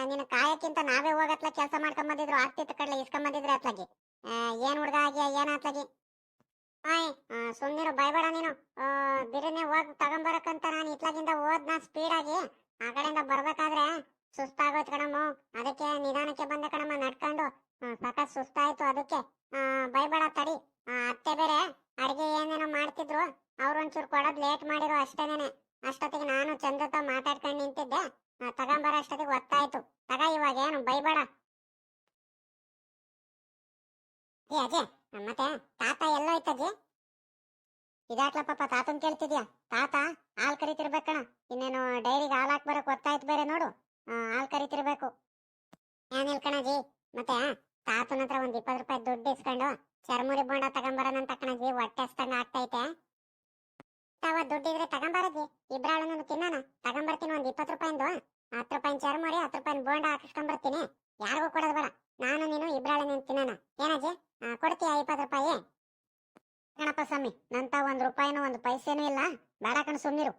ನಿನ್ನ ಕಾಯಕ್ಕಿಂತ ನಾವೇ ಹೋಗತ್ಲ, ಕೆಲಸ ಮಾಡ್ಕೊಂಬಂದಿದ್ರು, ಆಗ್ತಿತ್ತು ಕಡ್ಲೆ, ಇಸ್ಕೊಂಬಂದಿದ್ರೆ ಅತ್ಲಾಗಿ. ಏನ್ ಹುಡ್ಗ ಆಗಿ ಏನ್ ಆಯ್ ಸುಮ್ಮನಿರು ಭಯಬೇಡ ನೀನು. ಆ, ಬಿರುನೆ ಹೋಗ್ ತಗೊಂಬರಕ್ಕಂತ ನಾನು ಇತ್ಲಾಗಿಂದ ಹೋದ್ನ ಸ್ಪೀಡ್ ಆಗಿ ಆ ಕಡೆಯಿಂದ ಬರ್ಬೇಕಾದ್ರೆ ಸುಸ್ತಾಗೋಯ್ತು ಕಣಮ್ಮ. ಅದಕ್ಕೆ ನಿಧಾನಕ್ಕೆ ಬಂದೆ ಕಣಮ್ಮ ನಡ್ಕೊಂಡು. ಸಖತ್ ಸುಸ್ತಾಯ್ತು ಅದಕ್ಕೆ. ಭಯಬೇಡ ತಡಿ. ಅತ್ತೆ ಬೇರೆ ಅಡಿಗೆ ಏನೇನೋ ಮಾಡ್ತಿದ್ರು ಅವ್ರು ಒಂಚೂರು ಕೊಡೋದ್ ಲೇಟ್ ಮಾಡಿರೋ ಅಷ್ಟೇನೆ ಅಷ್ಟೊತ್ತಿಗೆ ನಾನು ಚಂದ್ರತ ಮಾತಾಡ್ಕೊಂಡು ನಿಂತಿದ್ದೆ. ತಗೊಂಬರ ಅಷ್ಟೊತ್ತಿಗೆ ಒತ್ತಾಯ್ತು. ತಗ ಇವಾಗ ಏನು ಬೈಬೇಡ ಏ, ಅಜಯ್ ಮತ್ತೆ ತಾತ ಎಲ್ಲೋಯ್ತಜ್ಜಿ ಇದಾಕ್ಲ ಪಾಪ, ತಾತನ್ ಕೇಳ್ತಿದ್ಯಾ? ತಾತ, ಹಾಲ್ ಕರಿತಿರ್ಬೇಕಣ. ಇನ್ನೇನು ಡೈರಿಗೆ ಹಾಲ್ ಹಾಕ್ ಬರಕ್ ಒತ್ತಾಯ್ತು ಬೇರೆ ನೋಡು. ಹಾಲ್ ಕರಿತಿರ್ಬೇಕು. ಏನ್ ಹೇಳ್ಕಣಜಿ ಮತ್ತೆ ತಾತನ ಹತ್ರ ಒಂದ್ ಇಪ್ಪತ್ ರೂಪಾಯಿ ದುಡ್ಡು ಇಸ್ಕೊಂಡು ಚರ್ಮುರಿ ಬೋಂಡ ತಗೊಂಬರೋಣಂತ ಕಣಜಿ, ಹೊಟ್ಟೆ ಹಸ್ದಂಗ ಆಗ್ತೈತೆ. ತಾವ ದುಡ್ಡಿದ್ರೆ ತಗೊಂಬರಜಿ ಇಬ್ರಾಳನ್ನು ತಿನ್ನೋಣ. ತಗೊಂಬರ್ತೀನಿ ಒಂದ್ ಇಪ್ಪತ್ ರೂಪಾಯಿಂದು. ಹತ್ತು ರೂಪಾಯಿ ಚರ್ಮುರಿ, ಹತ್ತು ರೂಪಾಯಿ ಬೋಂಡ ಹಾಕಿಸ್ಕೊಂಬರ್ತೀನಿ. ಯಾರಿಗೂ ಕೊಡೋದು ಬೇಡ. ನಾನು, ನೀನು ಇಬ್ರಾಳನ್ನು ತಿನ್ನೋಣ. ಏನಜ್ಜಿ ಕೊಡ್ತೀಯಾ ಇಪ್ಪತ್ತು ರೂಪಾಯಿ? ಕಣಪ್ಪ ಸ್ವಾಮಿ, ನಂತ ಒಂದು ರೂಪಾಯಿನೂ ಒಂದು ಪೈಸೆನೂ ಇಲ್ಲ. ಬೇಡ ಕಣ ಸುಮ್ಮನಿರು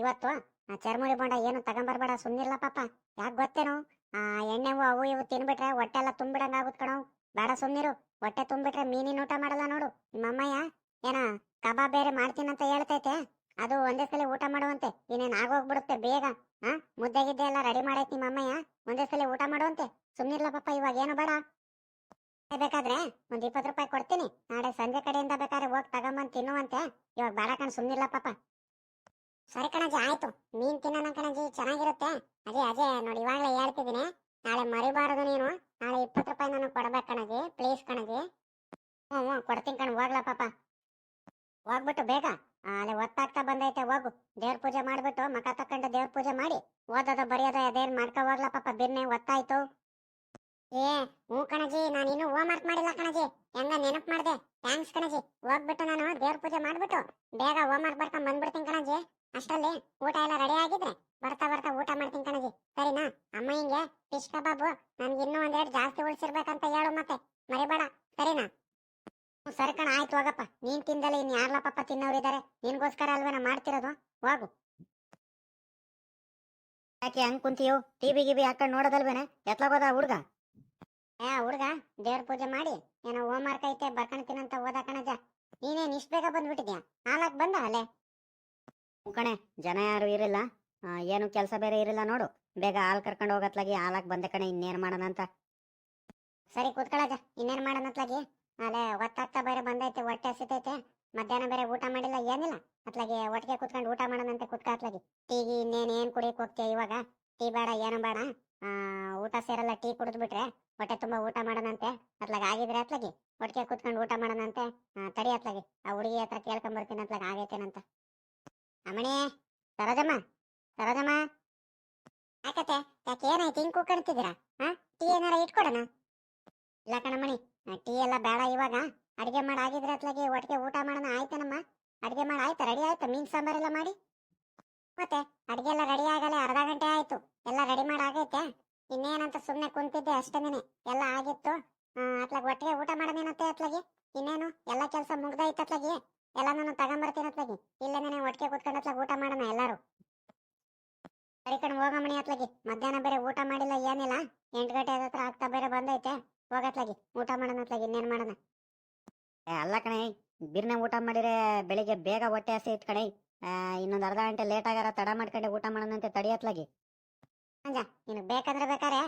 ಇವತ್ತು ಚರ್ಮುರಿ ಬೋಂಡ ಏನು ತಗೊಂಬರ್ಬೇಡ ಸುಮ್ಮನಿಲ್ಲ ಪಾಪ. ಯಾಕೆ ಗೊತ್ತೇನು? ಎಣ್ಣೆವು ಅವು ಇವು ತಿನ್ಬಿಟ್ರೆ ಹೊಟ್ಟೆ ಎಲ್ಲ ತುಂಬಿಡಂಗೆ ಆಗುತ್ತೆ ಕಣೋ. ಬೇಡ ಸುಮ್ಮಿರು ಹೊಟ್ಟೆ ತುಂಬಿಟ್ರೆ ಮೀನಿನ ಊಟ ಮಾಡಲ್ಲ ನೋಡು. ನಿಮ್ಮಮ್ಮಯ್ಯ, ಏನ ಕಬಾಬ್ ಬೇರೆ ಮಾಡ್ತೀನಂತ ಹೇಳ್ತೈತೆ. ಅದು ಒಂದೇ ಸಲ ಊಟ ಮಾಡುವಂತೆ. ಇನ್ನೇನ್ ಆಗೋಗ್ಬಿಡುತ್ತೆ ಬೇಗ ಹಾ ಮುದ್ದೆ ಗಿದ್ದೆ ಎಲ್ಲ ರೆಡಿ ಮಾಡೈತಿ ನಿಮ್ಮ ಅಮ್ಮಯ್ಯ ಒಂದೇ ಸಲ ಊಟ ಮಾಡುವಂತೆ. ಸುಮ್ನಿರ್ಲ ಪಾಪ, ಇವಾಗ ಏನು ಬೇಡ. ಬೇಕಾದ್ರೆ ಒಂದ್ ಇಪ್ಪತ್ತು ರೂಪಾಯಿ ಕೊಡ್ತೀನಿ. ನಾಳೆ ಸಂಜೆ ಕಡೆಯಿಂದ ಬೇಕಾದ್ರೆ ಹೋಗಿ ತಗೊಂಬಂದ್ ತಿನ್ನುವಂತೆ. ಇವಾಗ ಬೇಡ ಕಣ, ಸುಮ್ನಿರ್ಲ ಪಾಪ. ಸರಿ ಕಣಜಿ ಆಯ್ತು. ಮೀನ್ ತಿನ್ನೋಣ ಕಣಜಿ ಚೆನ್ನಾಗಿರುತ್ತೆ. ಅದೇ ಅದೇ, ನೋಡಿ, ಇವಾಗಲೇ ಹೇಳ್ತಿದ್ದೀನಿ. ನಾಳೆ ಮರಿಬಾರದು ನೀನು. ನಾಳೆ ಇಪ್ಪತ್ತು ರೂಪಾಯಿ ನನಗೆ ಕೊಡ್ಬೇಕು ಕಣಜಿ ಪ್ಲೀಸ್ ಕಣಜಿ ಹ್ಞೂ ಹ್ಞೂ ಕೊಡ್ತೀನಿ ಕಣ, ಹೋಗ್ಲಾ ಪಾಪ. ಹೋಗ್ಬಿಟ್ಟು ಬೇಗ. ಅಲ್ಲಿ ಒತ್ತಾಗ್ತಾ ಬಂದೈತೆ, ಹೋಗು. ದೇವ್ರ ಪೂಜೆ ಮಾಡ್ಬಿಟ್ಟು ಮಕ ತಕೊಂಡು ದೇವ್ರ ಪೂಜೆ ಮಾಡಿ. ಓದೋದು, ಬರೆಯೋದು, ಅದೇನ್ ಮಾಡ್ಕೊ ಹೋಗ್ಲ ಪಾಪ, ಬಿರ್ನೆ ಒತ್ತಾಯ್ತು. ಏ, ಹ್ಞೂ ಕಣಜಿ, ನಾನು ಇನ್ನೂ ಹೋಮ್ ವರ್ಕ್ ಮಾಡಿಲ್ಲ ಕಣಜಿ. ಹೆಂಗ ನೆನಪು ಮಾಡ್ದೆ? ಥ್ಯಾಂಕ್ಸ್ ಕಣಜಿ. ಹೋಗ್ಬಿಟ್ಟು ನಾನು ದೇವ್ರ ಪೂಜೆ ಮಾಡ್ಬಿಟ್ಟು ಬೇಗ ಹೋಮ್ ವರ್ಕ್ ಬರ್ಕೊಂಡ್ ಬಂದ್ಬಿಡ್ತೀನಿ ಕಣಜಿ. ಅಷ್ಟರಲ್ಲಿ ಊಟ ಎಲ್ಲ ರೆಡಿ ಆಗಿದ್ರೆ ಬರ್ತಾ ಬರ್ತಾ ಊಟ ಮಾಡ್ತೀನಿ ಕಣಜಿ. ಸರಿನಾ? ಅಮ್ಮ ಹಿಂಗೆ ಫಿಶ್ ಕಬಾಬು, ನನ್ಗೆ ಇನ್ನೂ ಒಂದೆರಡು ಜಾಸ್ತಿ ಉಳಿಸಿರ್ಬೇಕಂತ ಹೇಳು ಮತ್ತೆ. ಮರಿಬೇಡ. ಸರಿನಾ? ಸರಿ ಕಣ ಆಯ್ತು ಹೋಗಪ್ಪ. ನೀನ್ ತಿಂದಲೆ ಇನ್ ಯಾರ್ಲ ಪಾಪ ತಿನ್ನೋರಿದ್ದಾರೆ ನಿನ್ಗೋಸ್ಕರ ಅಲ್ವೇನ ಮಾಡ್ತಿರೋದು? ಹೋಗು. ಯಾಕೆ ಹಂಗ್ ಕುಂತೀಯೋ? ಟಿವಿ ಗಿವಿ ಹಾಕೊಂಡ್ ನೋಡೋದಲ್ವೇನೆ? ಎತ್ಲಾಗೋದ ಹುಡ್ಗ? ಏ ಹುಡ್ಗ ದೇವ್ರ ಪೂಜೆ ಮಾಡಿ. ಏನೋ ಹೋಮ್ ವರ್ಕ್ ಐತೆ ತಿನ್ನಂತ ಓದ ಕಣಜ. ನೀನೇನ್ ಇಷ್ಟ ಬೇಗ ಬಂದ್ಬಿಟ್ಟಿದ್ಯಾ? ನಾಲ್ಕು ಬಂದ ಅಲ್ಲೇ? ಕಣೆ ಜನ ಯಾರು ಇರಿಲ್ಲ ಏನು ಕೆಲಸ ಬೇರೆ ಇರಲ್ಲ ನೋಡು. ಬೇಗ ಹಾಲ್ ಕರ್ಕೊಂಡು ಹೋಗತ್ಲಾಗಿ ಹಾಲಾಕ್ ಬಂದೆ ಕಣೆ ಇನ್ನೇನ್ ಮಾಡೋಣ ಅಂತ ಸರಿ ಕೂತ್ಕೊಳ್ಳಜ ಇನ್ನೇನ್ ಮಾಡೋಣತ್ಲಾಗಿ? ಅಲ್ಲೇ ಒತ್ತಾಗ್ತಾ ಬೇರೆ ಬಂದೈತೆ, ಹೊಟ್ಟೆ ಹಸಿತೈತೆ, ಮಧ್ಯಾಹ್ನ ಬೇರೆ ಊಟ ಮಾಡಿಲ್ಲ, ಏನಿಲ್ಲ. ಅತ್ಲಾಗೆ ಒಟ್ಟಿಗೆ ಕುತ್ಕೊಂಡು ಊಟ ಮಾಡೋಣಂತೆ ಕುತ್ಕ ಅತ್ಲಾಗಿ. ಟೀಗಿ ಇನ್ನೇನು ಏನು ಕುಡಿಯಕ್ಕೆ ಹೋಗ್ತೀಯ ಇವಾಗ? ಟೀ ಬೇಡ, ಏನು ಬೇಡ. ಊಟ ಸೇರಲ್ಲ, ಟೀ ಕುಡಿದ್ಬಿಟ್ರೆ ಹೊಟ್ಟೆ ತುಂಬಾ ಊಟ ಮಾಡೋಣಂತೆ. ಅತ್ಲಾಗ ಆಗಿದ್ರೆ ಅತ್ಲಾಗಿ ಒಟ್ಟಿಗೆ ಕುತ್ಕೊಂಡು ಊಟ ಮಾಡೋಣಂತೆ. ತಡಿ ಅತ್ಲಾಗಿ, ಆ ಹುಡುಗಿ ಹತ್ರ ಕೇಳ್ಕೊಂಬರ್ತೀನಿ ಅತ್ಲಾಗ, ಆಗೈತೇನಂತ. ಅಮ್ಮಣಿ, ಸರೋಜಮ್ಮ ಸರೋಜಮ್ಮ. ಯಾಕತ್ತೆ, ಯಾಕೆ ಏನಾಯ್ತು? ಹಿಂಗ್ ಕೂಕಣ್ತಿದ್ದೀರಾ ಹಾ ಟೀ ಏನಾರ ಇಟ್ಕೊಡೋಣ? ಇಲ್ಲ ಕಣಮ್ಮಣಿ. ಟೀ ಎಲ್ಲ ಬೇಡ ಇವಾಗ. ಅಡಿಗೆ ಮಾಡಿ ಆಗಿದ್ರೆ ಅತ್ಲಾಗಿ ಒಟ್ಟಿಗೆ ಊಟ ಮಾಡೋಣ ಆಯ್ತೇನಮ್ಮ? ಅಡಿಗೆ ಮಾಡಿ, ಆಯ್ತಾ? ರೆಡಿ ಆಯ್ತಾ? ಮೀನ್ ಸಾಂಬಾರೆಲ್ಲ ಮಾಡಿ? ಮತ್ತೆ ಅಡಿಗೆ ಎಲ್ಲ ರೆಡಿ ಆಗಲ್ಲ ಅರ್ಧ ಗಂಟೆ ಆಯ್ತು. ಎಲ್ಲ ರೆಡಿ ಮಾಡಿ ಆಗೈತೆ. ಇನ್ನೇನಂತ ಸುಮ್ಮನೆ ಕುಂತಿದ್ದೆ ಅಷ್ಟೇನೆ ಎಲ್ಲ ಆಗಿತ್ತು. ಅತ್ಲಾಗ ಒಟ್ಟಿಗೆ ಊಟ ಮಾಡೋದೇನತ್ತೆ ಅತ್ಲಾಗಿ? ಇನ್ನೇನು? ಎಲ್ಲ ಕೆಲಸ ಮುಗ್ದೈತೆ ಅತ್ಲಾಗಿ? ಎಲ್ಲಾನು ತಗೊಂಬರ್ತೀನಿ ಅತ್ಲಾಗಿ. ಇಲ್ಲೇನೆ ಒಟ್ಟಿಗೆ ಕುತ್ಕೊಂಡು ಅತ್ಲಾಗ ಊಟ ಮಾಡೋಣ ಎಲ್ಲರೂ? ಸರಿ ಕಣ್, ಹೋಗಮ್ಮಣಿ ಅತ್ಲಾಗಿ. ಮಧ್ಯಾಹ್ನ ಬೇರೆ ಊಟ ಮಾಡಿಲ್ಲ ಏನಿಲ್ಲ. ಎಂಟು ಗಂಟೆ ಹತ್ರ ಆಗ್ತಾ ಬೇರೆ ಬಂದೈತೆ. ಹೋಗತ್ಲಾಗಿ ಊಟ ಮಾಡೋಣತ್ಲಾಗಿ ಇನ್ನೇನು ಇನ್ನೇನ್ ಮಾಡೋಣ? ಏ, ಅಲ್ಲ ಕಣೆ ಬಿರ್ನೆ ಊಟ ಮಾಡಿದ್ರೆ ಬೆಳಿಗ್ಗೆ ಬೇಗ ಹೊಟ್ಟೆ ಹಸಿ ಇತ್ತು ಕಣೆ. ಇನ್ನೊಂದು ಅರ್ಧ ಗಂಟೆ ಲೇಟ್ ಆಗಾರ ತಡ ಮಾಡ್ಕೊಂಡೆ ಊಟ ಮಾಡೋಣಂತೆ ತಡಿಯತ್ಲಾಗಿ. ನೀನು ಬೇಕಾದ್ರೆ ಬೇಕಾರೆ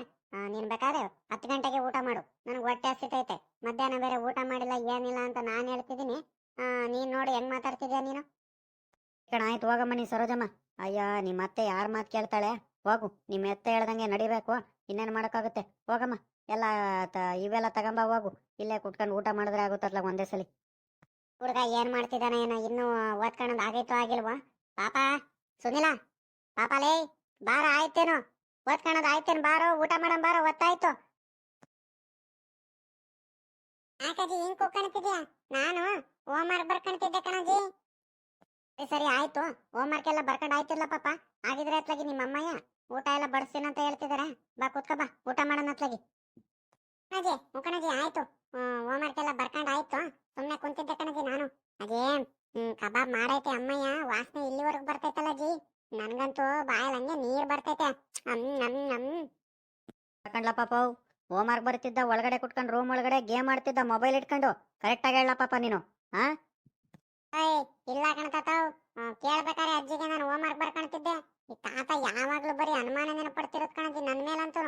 ನೀನು ಬೇಕಾದ್ರೆ ಹತ್ತು ಗಂಟೆಗೆ ಊಟ ಮಾಡು. ನನಗೆ ಹೊಟ್ಟೆ ಹಸಿತೈತೆ. ಮಧ್ಯಾಹ್ನ ಬೇರೆ ಊಟ ಮಾಡಿಲ್ಲ ಏನಿಲ್ಲ ಅಂತ ನಾನು ಹೇಳ್ತಿದ್ದೀನಿ. ನೀನು ನೋಡಿ ನೋಡು ಹೆಂಗ್ ಮಾತಾಡ್ತಿದ್ಯಾ ನೀನು? ಕಣ ಆಯ್ತು ಹೋಗಮ್ಮ ನೀ ಸರೋಜಮ್ಮ. ಅಯ್ಯ ನಿಮ್ಮ ಅತ್ತೆ ಯಾರ ಮಾತು ಕೇಳ್ತಾಳೆ? ಹೋಗು ನಿಮ್ಮ ಎತ್ತ ಹೇಳ್ದಂಗೆ ನಡಿಬೇಕು. ಇನ್ನೇನು ಮಾಡೋಕ್ಕಾಗುತ್ತೆ? ಹೋಗಮ್ಮ. ಎಲ್ಲ ತ- ಇವೆಲ್ಲ ತಗೊಂಬ ಹೋಗು. ಇಲ್ಲೇ ಕುಟ್ಕೊಂಡು ಊಟ ಮಾಡಿದ್ರೆ ಆಗುತ್ತಲ್ಲ ಒಂದೇ ಸಲಿ. ಹುಡುಗ ಏನ್ ಮಾಡ್ತಿದ್ದಾನೆ ಏನೋ ಇನ್ನೂ ಓದ್ಕೊಂಡು ಆಗೈತೋ ಆಗಿಲ್ವಾ? ಪಾಪ, ಸುನಿಲ ಪಾಪಲೇ ಬಾರ ಆಯ್ತೇನೋ? ಓದ್ಕೊಳ್ಳೋದು ಆಯ್ತೇನು ಬಾರೋ? ಊಟ ಮಾಡೋ ಬಾರೋ? ಒತ್ತಾಯ್ತು. ಆಕಜಿ, ಹಿಂಗ್ ಕುಕ್ಕಣ್ತಿದ್ಯಾ ನಾನು ಹೋಮ್ ವರ್ಕ್ ಬರ್ಕೊಂತಿದ್ದೆ ಕಣಜಿ ಸರಿ ಆಯ್ತು. ಹೋಮ್ ವರ್ಕ್ ಎಲ್ಲ ಬರ್ಕೊಂಡು ಆಯ್ತಿಲ್ಲ ಪಾಪ. ಆಗಿದ್ರೆ ಅತ್ಲಾಗಿ ನಿಮ್ಮ ಅಮ್ಮಯ್ಯ ಊಟ ಎಲ್ಲ ಅಂತ ಹೇಳ್ತಿದಾರೆ. ಬಾ ಕೂತ್ಕೋ ಬಾ. ಊಟ ಮಾಡೋಣ ಅತ್ಲಾಗಿ ಕಣಜಿ ಮುಖಣಜಿ ಆಯ್ತು. ಹೋಮ್ ವರ್ಕ್ ಎಲ್ಲ ಬರ್ಕೊಂಡು ಆಯ್ತು. ಸುಮ್ಮನೆ ಕುಂತಿದ್ದೆ ಕಣಜಿ ನಾನು. ಅದೇ ಹ್ಮ್ ಕಬಾಬ್ ಮಾಡೈತೆ ಅಮ್ಮಯ್ಯ. ವಾಸನೆ ಇಲ್ಲಿವರೆಗೂ ಬರ್ತೈತಲ್ಲ ಜಿ ನನ್ಗಂತೂ ಬಾಯಲ್ಲಿ ಹಂಗೆ ನೀರ್ ಬರ್ತೈತೆ. ನಮ್ ನಮ್ ಕಣ್ಲ ಪಾಪ ಹೋಮ್ ವರ್ಕ್ ಬರ್ತಿದ್ದ ಒಳಗಡೆ ಕುಟ್ಕೊಂಡ್ ರೂಮ್ ಒಳಗಡೆ ಗೇಮ್ ಆಡ್ತಿದ್ದ ಮೊಬೈಲ್ ಇಟ್ಕೊಂಡು. ಕರೆಕ್ಟಾಗಿ ಹೇಳ ಪಾಪ ನೀನು ಇಲ್ಲ ಕಣತಾವ್ ಕೇಳ್ಬೇಕಾರೆ ಅಜ್ಜಿಗೆ ನಾನು ಹೋಮ್ ವರ್ಕ್ ಬರ್ಕೊಂತಿದ್ದೆ. ಈ ತಾತ ಯಾವಾಗ್ಲೂ ಬರೀ ಅನುಮಾನ ನೆನಪಡ್ತಿರೋದ್ ಕಣಜಿ ನನ್ ಮೇಲಂತೂ.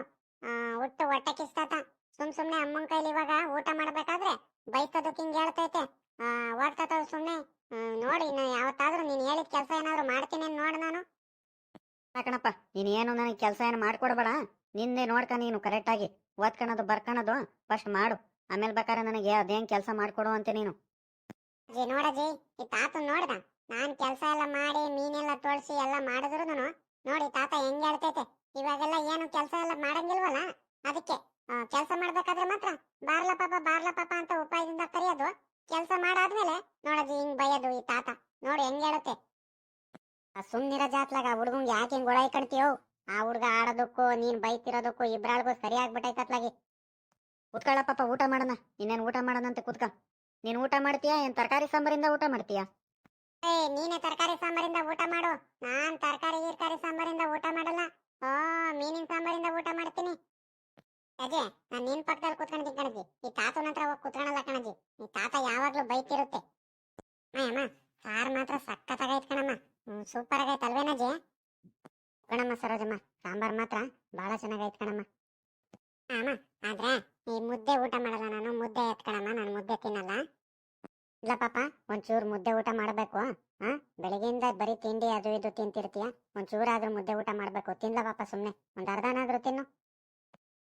ಒಟ್ಟು ಹೊಟ್ಟೆ ಕಿಸ್ತಾತ ಸುಮ್ ಸುಮ್ನೆ ಅಮ್ಮನ್ ಕೈಲಿ ಇವಾಗ ಊಟ ಮಾಡ್ಬೇಕಾದ್ರೆ ಬೈತದಕ್ಕೆ ಹಿಂಗ್ ಹೇಳ್ತೈತೆ. ಆ ಯಾವತ್ತಾದ್ರೂ ನೀನ್ ಹೇಳಿದ ಕೆಲಸ ಏನಾದ್ರು ಮಾಡ್ತೀನಿ ನೋಡ್ ನಾನು. ಕಣಪ್ಪ ನೀನ್ ಏನು ನನಗೆ ಕೆಲಸ ಏನು ಮಾಡ್ಕೊಡ್ಬೇಡ. ನಿನ್ನೆ ನೋಡ್ಕ ನೀನು ಕರೆಕ್ಟಾಗಿ ಓದ್ಕೊಳೋದು ಬರ್ಕೊಳೋದು ಫಸ್ಟ್ ಮಾಡು. ಆಮೇಲೆ ಬೇಕಾದ್ರೆ ನನಗೆ ಅದೇನ್ ಕೆಲಸ ಮಾಡ್ಕೊಡು ಅಂತ ನೀನು. ಜಿ ನೋಡಜಿ ಈ ತಾತ ನೋಡ್ದ? ನಾನ್ ಕೆಲಸ ಎಲ್ಲ ಮಾಡಿ ಮೀನೆಲ್ಲ ತೋಳ್ಸಿ ಎಲ್ಲ ಮಾಡಿದ್ರು ನೋಡಿ ತಾತ ಹೆಂಗ್ ಹೇಳ್ತೈತೆ. ಇವಾಗೆಲ್ಲ ಏನು ಕೆಲಸ ಎಲ್ಲ ಮಾಡಂಗಿಲ್ವಲ್ಲ? ಅದಕ್ಕೆ. ಕೆಲಸ ಮಾಡ್ಬೇಕಾದ್ರೆ ಮಾತ್ರ ಬಾರ್ಲ ಪಾಪ ಬಾರ್ಲ ಪಾಪ ಅಂತ ಉಪಾಯದಿಂದ ಕರೆಯೋದು. ಕೆಲಸ ಮಾಡಾದ್ಮೇಲೆ ನೋಡೋದು ಹಿಂಗ್ ಬಯ್ಯೋದು ಈ ತಾತ. ನೋಡಿ ಹೆಂಗ್ ಹೇಳುತ್ತೆ. ಸುಮ್ನಿರ ಜಾತ್ಲಾಗ ಹುಡ್ಗಂಗ್ ಯಾಕೆ ಹಿಂಗ್ ಒಳಗೆ ಕಣ್ತೀಯೋ? ಆ ಹುಡುಗ ಆಡೋದಕ್ಕೂ, ನೀನ್ ಬೈತಿರೋದಕ್ಕೂ ಇಬ್ರಾಳ್ಗೂ ಸರಿ ಆಗ್ಬಿಟ್ಟೈತತ್ಲಾಗಿ ಕುತ್ಕೊಳ್ಳ ಪಾಪ, ಊಟ ಮಾಡೋಣ. ಇನ್ನೇನು ಊಟ ಮಾಡೋಣ ಅಂತ ಕುತ್ಕ. ನೀನ್ ಊಟ ಮಾಡ್ತೀಯಾ? ಏನ್ ತರಕಾರಿ ಸಾಂಬಾರಿಂದ ಊಟ ಮಾಡ್ತೀಯಾ? ಏ, ನೀನೆ ತರಕಾರಿ ಸಾಂಬಾರಿಂದ ಊಟ ಮಾಡು. ನಾನ್ ತರಕಾರಿ, ಗೀರ್ಕಾರಿ ಸಾಂಬಾರಿಂದ ಊಟ ಮಾಡಲ್ಲ. ಓ ಮೀನಿನ ಸಾಂಬಾರಿಂದ ಊಟ ಮಾಡ್ತೀನಿ. ಅಜಯ್ ನಾನ್ ನಿನ್ ಪಕ್ಕದಲ್ಲಿ ಕುತ್ಕೊಂಡಿದ್ದೀನಿ ಕಣಜಿ ಈ ತಾತನ ಹತ್ರ ಹೋಗಿ ಕುತ್ಕೊಳಲ್ಲ ಕಣಜಿ ಈ ತಾತ ಯಾವಾಗ್ಲೂ ಬೈತಿರುತ್ತೆ. ಅಮ್ಮ ಸಾರ್ ಮಾತ್ರ ಸಕ್ಕತ್ತಾಗೈತ್ ಕಣಮ್ಮ. ಸೂಪರ್ ಆಗೈತ್ ಅಲ್ವೇನಜಿ ಕಣಮ್ಮ ಸರೋಜಮ್ಮ, ಸಾಂಬಾರ್ ಮಾತ್ರ ಬಹಳ ಚೆನ್ನಾಗೈತ್ ಕಣಮ್ಮ. ಅಮ್ಮ ಆದ್ರೆ ಈ ಮುದ್ದೆ ಊಟ ಮಾಡಲ್ಲ ನಾನು. ಮುದ್ದೆ ಎತ್ಕಣಮ್ಮ ನಾನು ಮುದ್ದೆ ತಿನ್ನಲ್ಲ. ಇಲ್ಲ ಪಾಪ, ಒಂಚೂರು ಮುದ್ದೆ ಊಟ ಮಾಡ್ಬೇಕು, ಹಾ? ಬೆಳಗ್ಗೆಯಿಂದ ಬರೀ ತಿಂಡಿ ಅದು ಇದು ತಿಂತಿರ್ತೀಯ. ಒಂಚೂರಾದ್ರೂ ಮುದ್ದೆ ಊಟ ಮಾಡ್ಬೇಕು. ತಿನ್ಲ ಪಾಪ ಸುಮ್ನೆ. ಒಂದ್ ಅರ್ಧನಾದ್ರೂ ತಿನ್ನು.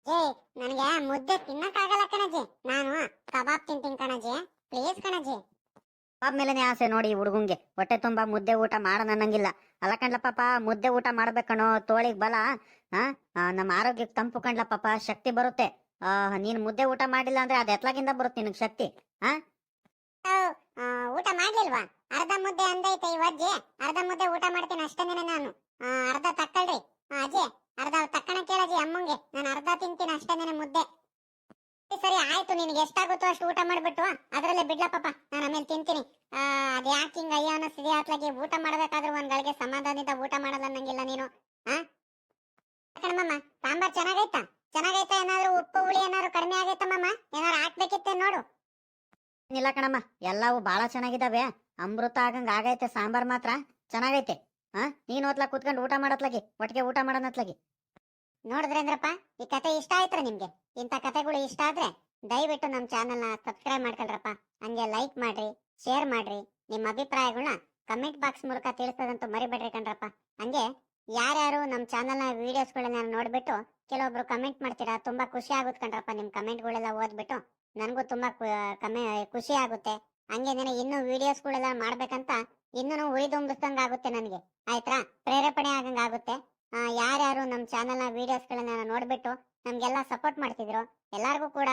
ಏ ನನಗೆ ಮುದ್ದೆ ತಿನ್ನಕ್ಕಾಗಲ್ಲ ಕಣಜಿ ನಾನು ಕಬಾಬ್ ತಿಂತೀನಿ ಕಣಜಿ ಪ್ಲೀಸ್ ಕಣಜಿ ಕಬಾಬ್ ಮೇಲೆನೆ ಆಸೆ ನೋಡಿ ಹುಡುಗಂಗೆ. ಹೊಟ್ಟೆ ತುಂಬಾ ಮುದ್ದೆ ಊಟ ಮಾಡೋಣ ಅನ್ನಂಗಿಲ್ಲ ಅಲ್ಲ ಕಣ್ಲ ಪಾಪ ಮುದ್ದೆ ಊಟ ಮಾಡ್ಬೇಕಣೋ ತೋಳಿಗ್ ಬಲ. ನಮ್ಮ ಆರೋಗ್ಯಕ್ಕೆ ತಂಪು ಕಣ್ಲ ಪಾಪ ಶಕ್ತಿ ಬರುತ್ತೆ. ಆ ನೀನ್ ಮುದ್ದೆ ಊಟ ಮಾಡಿಲ್ಲ ಅಂದ್ರೆ ಅದ್ ಎತ್ಲಾಗಿಂದ ಬರುತ್ತೆ ನಿನಗ್ ಶಕ್ತಿ. ಊಟ ಮಾಡ್ಲಿಲ್ವಾ? ಅರ್ಧ ಮುದ್ದೆ ಅಂದೈತೆ ಈ ಅರ್ಧ ಮುದ್ದೆ ಊಟ ಮಾಡ್ತೀನಿ ಅಷ್ಟೇನೆ ನಾನು. ಅರ್ಧ ತಕ್ಕಳ್ರಿ. ಆ, ಅಜ್ಜಿ ಅರ್ಧ ತಕ್ಕಣ ಕೇಳಜಿ ಅಮ್ಮಂಗೆ. ನಾನು ಅರ್ಧ ತಿಂತೀನಿ ಅಷ್ಟೇನೆ ಮುದ್ದೆ. ಸರಿ, ಆಯ್ತು ನಿನ್ಗೆ ಎಷ್ಟಾಗುತ್ತೋ ಅಷ್ಟು ಊಟ ಮಾಡ್ಬಿಟ್ಟು ಅದರಲ್ಲೇ ಬಿಡ್ಲ ಪಾಪ. ನಾನು ಆಮೇಲೆ ತಿಂತೀನಿ. ಅದ್ ಯಾಕೆ ಹಿಂಗ ಅಯ್ಯೋ ಅನ್ನಿಸ್ತಿದೆ ಅತ್ಲಾಗೆ ಊಟ ಮಾಡ್ಬೇಕಾದ್ರೆ ಒಂದ್ ಗಳಿಗೆ ಸಮಾಧಾನದಿಂದ ಊಟ ಮಾಡಲ್ಲ ಅನ್ನಂಗಿಲ್ಲ ನೀನು. ಆ? ಕಣಮ್ಮ ಸಾಂಬಾರ್ ಚೆನ್ನಾಗೈತಾ? ಚೆನ್ನಾಗೈತಾ ಏನಾದ್ರು ಉಪ್ಪು ಹುಳಿ ಏನಾದ್ರು ಕಡಿಮೆ ಆಗೈತಾ ಮಮ್ಮ ಏನಾದ್ರು ಹಾಕ್ಬೇಕಿತ್ತೆ ನೋಡು. ಇಲ್ಲ ಕಣಮ್ಮ ಎಲ್ಲವೂ ಬಹಳ ಚೆನ್ನಾಗಿದ್ದಾವೆ ಅಮೃತ ಆಗಂಗ ಆಗೈತೆ ಸಾಂಬಾರ್ ಮಾತ್ರ ಚೆನ್ನಾಗೈತೆ. ಹಾ, ನೀನ್ ಓದ್ಲಾ ಕುತ್ಕೊಂಡು ಊಟ ಮಾಡತ್ಲಾಗಿ, ಒಟ್ಟಿಗೆ ಊಟ ಮಾಡೋಣತ್ಲಾಗಿ ನೋಡಿದ್ರೇಂದ್ರಪ್ಪ ಈ ಕತೆ ಇಷ್ಟ ಆಯ್ತ್ರ ನಿಮ್ಗೆ. ಇಂಥ ಕತೆಗಳು ಇಷ್ಟ ಆದ್ರೆ ದಯವಿಟ್ಟು ನಮ್ಮ ನ ಸಬ್ಸ್ಕ್ರೈಬ್ ಮಾಡ್ಕೊಳ್ರಪ್ಪ. ಹಂಗೆ ಲೈಕ್ ಮಾಡ್ರಿ ಶೇರ್ ಮಾಡ್ರಿ, ನಿಮ್ಮ ಅಭಿಪ್ರಾಯಗಳನ್ನ ಕಮೆಂಟ್ ಬಾಕ್ಸ್ ಮೂಲಕ ತಿಳಿಸೋದಂತೂ ಮರಿಬೇಡ್ರಿ ಕಣ್ರಪ್ಪ. ಹಂಗೆ ಯಾರ್ಯಾರು ನಮ್ಮ ನ ವಿಡಿಯೋಸ್ಗಳನ್ನ ನೋಡ್ಬಿಟ್ಟು ಕೆಲವೊಬ್ರು ಕಮೆಂಟ್ ಮಾಡ್ತೀರಾ, ತುಂಬಾ ಖುಷಿ ಆಗುತ್ತೆ ಕಣ್ರಪ್ಪ ನಿಮ್ ಕಮೆಂಟ್ಗಳೆಲ್ಲ ಓದ್ಬಿಟ್ಟು. ನನಗೂ ತುಂಬಾ ಕಮೆ ಖುಷಿ ಆಗುತ್ತೆ. ಹಂಗೇನೆ ಇನ್ನೂ ವಿಡಿಯೋಸ್ಗಳೆಲ್ಲ ಮಾಡ್ಬೇಕಂತ ಇನ್ನೂ ಉಳಿದುಂಬಿಸ್ದಂಗ ಆಗುತ್ತೆ ನನಗೆ ಆಯ್ತಾ? ಪ್ರೇರೇಪಣೆ ಆಗಂಗ ಆಗುತ್ತೆ. ಆ, ಯಾರ್ಯಾರು ನಮ್ಮ ವಿಡಿಯೋಸ್ ವಿಡಿಯೋಸ್ಗಳನ್ನ ನೋಡ್ಬಿಟ್ಟು ನಮ್ಗೆಲ್ಲ ಸಪೋರ್ಟ್ ಮಾಡ್ತಿದ್ರು ಎಲ್ಲಾರ್ಗೂ ಕೂಡ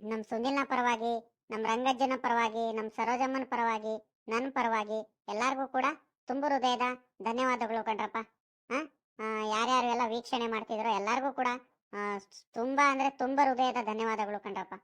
ನಮ್ಮ ಸುನಿಲ್ನ ಪರವಾಗಿ ನಮ್ಮ ರಂಗಜ್ಜನ ಪರವಾಗಿ ನಮ್ಮ ಸರೋಜಮ್ಮನ ಪರವಾಗಿ ನನ್ನ ಪರವಾಗಿ ಎಲ್ಲಾರ್ಗೂ ಕೂಡ ತುಂಬ ಹೃದಯದ ಧನ್ಯವಾದಗಳು ಕಣ್ರಪ್ಪ. ಆ, ಯಾರ್ಯಾರು ಎಲ್ಲ ವೀಕ್ಷಣೆ ಮಾಡ್ತಿದ್ರು ಎಲ್ಲಾರ್ಗೂ ಕೂಡ ತುಂಬಾ ಅಂದ್ರೆ ತುಂಬಾ ಹೃದಯದ ಧನ್ಯವಾದಗಳು ಕಣ್ರಪ್ಪ.